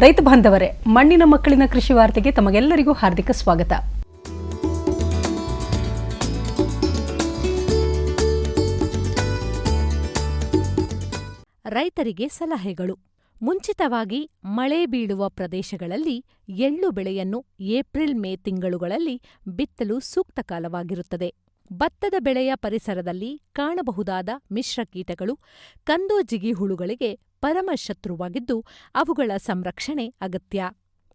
ರೈತ ಬಾಂಧವರೇ, ಮಣ್ಣಿನ ಮಕ್ಕಳಿನ ಕೃಷಿ ವಾರ್ತೆಗೆ ತಮಗೆಲ್ಲರಿಗೂ ಹಾರ್ದಿಕ ಸ್ವಾಗತ. ರೈತರಿಗೆ ಸಲಹೆಗಳು. ಮುಂಚಿತವಾಗಿ ಮಳೆ ಬೀಳುವ ಪ್ರದೇಶಗಳಲ್ಲಿ ಎಳ್ಳು ಬೆಳೆಯನ್ನು ಏಪ್ರಿಲ್ ಮೇ ತಿಂಗಳುಗಳಲ್ಲಿ ಬಿತ್ತಲು ಸೂಕ್ತ ಕಾಲವಾಗಿರುತ್ತದೆ. ಭತ್ತದ ಬೆಳೆಯ ಪರಿಸರದಲ್ಲಿ ಕಾಣಬಹುದಾದ ಮಿಶ್ರಕೀಟಗಳು ಕಂದು ಜಿಗಿಹುಳುಗಳಿಗೆ ಪರಮಶತ್ರುವಾಗಿದ್ದು ಅವುಗಳ ಸಂರಕ್ಷಣೆ ಅಗತ್ಯ.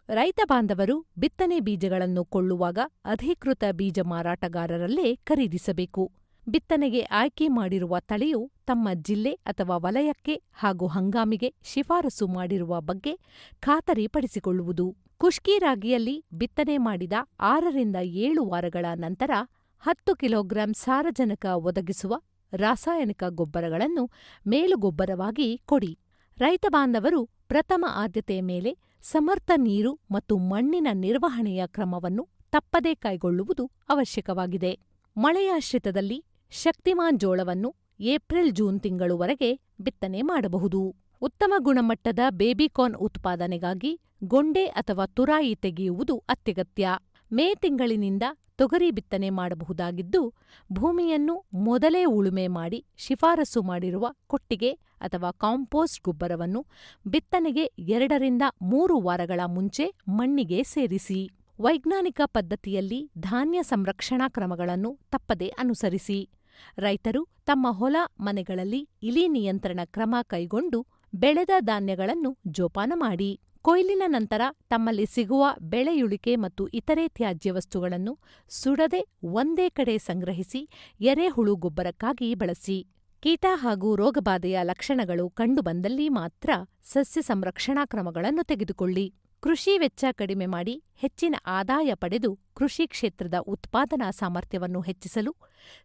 ರೈತ ಬಾಂಧವರು ಬಿತ್ತನೆ ಬೀಜಗಳನ್ನು ಕೊಳ್ಳುವಾಗ ಅಧಿಕೃತ ಬೀಜ ಮಾರಾಟಗಾರರಲ್ಲೇ ಖರೀದಿಸಬೇಕು. ಬಿತ್ತನೆಗೆ ಆಯ್ಕೆ ಮಾಡಿರುವ ತಳಿಯು ತಮ್ಮ ಜಿಲ್ಲೆ ಅಥವಾ ವಲಯಕ್ಕೆ ಹಾಗೂ ಹಂಗಾಮಿಗೆ ಶಿಫಾರಸು ಮಾಡಿರುವ ಬಗ್ಗೆ ಖಾತರಿಪಡಿಸಿಕೊಳ್ಳುವುದು. ಖುಷ್ಕಿ ರಾಗಿಯಲ್ಲಿ ಬಿತ್ತನೆ ಮಾಡಿದ ಆರರಿಂದ ಏಳು ವಾರಗಳ ನಂತರ ಹತ್ತು ಕಿಲೋಗ್ರಾಂ ಸಾರಜನಕ ಒದಗಿಸುವ ರಾಸಾಯನಿಕ ಗೊಬ್ಬರಗಳನ್ನು ಮೇಲುಗೊಬ್ಬರವಾಗಿ ಕೊಡಿ. ರೈತ ಬಾಂಧವರು ಪ್ರಥಮ ಆದ್ಯತೆಯ ಮೇಲೆ ಸಮರ್ಥ ನೀರು ಮತ್ತು ಮಣ್ಣಿನ ನಿರ್ವಹಣೆಯ ಕ್ರಮವನ್ನು ತಪ್ಪದೇ ಕೈಗೊಳ್ಳುವುದು ಅವಶ್ಯಕವಾಗಿದೆ. ಮಳೆಯಾಶ್ರಿತದಲ್ಲಿ ಶಕ್ತಿಮಾನ್ ಜೋಳವನ್ನು ಏಪ್ರಿಲ್ ಜೂನ್ ತಿಂಗಳುವರೆಗೆ ಬಿತ್ತನೆ ಮಾಡಬಹುದು. ಉತ್ತಮ ಗುಣಮಟ್ಟದ ಬೇಬಿಕಾರ್ನ್ ಉತ್ಪಾದನೆಗಾಗಿ ಗೊಂಡೆ ಅಥವಾ ತುರಾಯಿ ತೆಗೆಯುವುದು ಅತ್ಯಗತ್ಯ. ಮೇ ತಿಂಗಳಿನಿಂದ ತೊಗರಿ ಬಿತ್ತನೆ ಮಾಡಬಹುದಾಗಿದ್ದು, ಭೂಮಿಯನ್ನು ಮೊದಲೇ ಉಳುಮೆ ಮಾಡಿ ಶಿಫಾರಸು ಮಾಡಿರುವ ಕೊಟ್ಟಿಗೆ ಅಥವಾ ಕಾಂಪೋಸ್ಟ್ ಗೊಬ್ಬರವನ್ನು ಬಿತ್ತನೆಗೆ ಎರಡರಿಂದ ಮೂರು ವಾರಗಳ ಮುಂಚೆ ಮಣ್ಣಿಗೆ ಸೇರಿಸಿ. ವೈಜ್ಞಾನಿಕ ಪದ್ಧತಿಯಲ್ಲಿ ಧಾನ್ಯ ಸಂರಕ್ಷಣಾ ಕ್ರಮಗಳನ್ನು ತಪ್ಪದೆ ಅನುಸರಿಸಿ. ರೈತರು ತಮ್ಮ ಹೊಲ ಮನೆಗಳಲ್ಲಿ ಇಲಿ ನಿಯಂತ್ರಣ ಕ್ರಮ ಕೈಗೊಂಡು ಬೆಳೆದ ಧಾನ್ಯಗಳನ್ನು ಜೋಪಾನ ಮಾಡಿ. ಕೊಯ್ಲಿನ ನಂತರ ತಮ್ಮಲ್ಲಿ ಸಿಗುವ ಬೆಳೆಯುಳಿಕೆ ಮತ್ತು ಇತರೆ ತ್ಯಾಜ್ಯ ವಸ್ತುಗಳನ್ನು ಸುಡದೆ ಒಂದೇ ಕಡೆ ಸಂಗ್ರಹಿಸಿ ಎರೆಹುಳು ಗೊಬ್ಬರಕ್ಕಾಗಿ ಬಳಸಿ. ಕೀಟ ಹಾಗೂ ರೋಗಬಾಧೆಯ ಲಕ್ಷಣಗಳು ಕಂಡುಬಂದಲ್ಲಿ ಮಾತ್ರ ಸಸ್ಯ ಸಂರಕ್ಷಣಾ ಕ್ರಮಗಳನ್ನು ತೆಗೆದುಕೊಳ್ಳಿ. ಕೃಷಿ ವೆಚ್ಚ ಕಡಿಮೆ ಮಾಡಿ ಹೆಚ್ಚಿನ ಆದಾಯ ಪಡೆದು ಕೃಷಿ ಕ್ಷೇತ್ರದ ಉತ್ಪಾದನಾ ಸಾಮರ್ಥ್ಯವನ್ನು ಹೆಚ್ಚಿಸಲು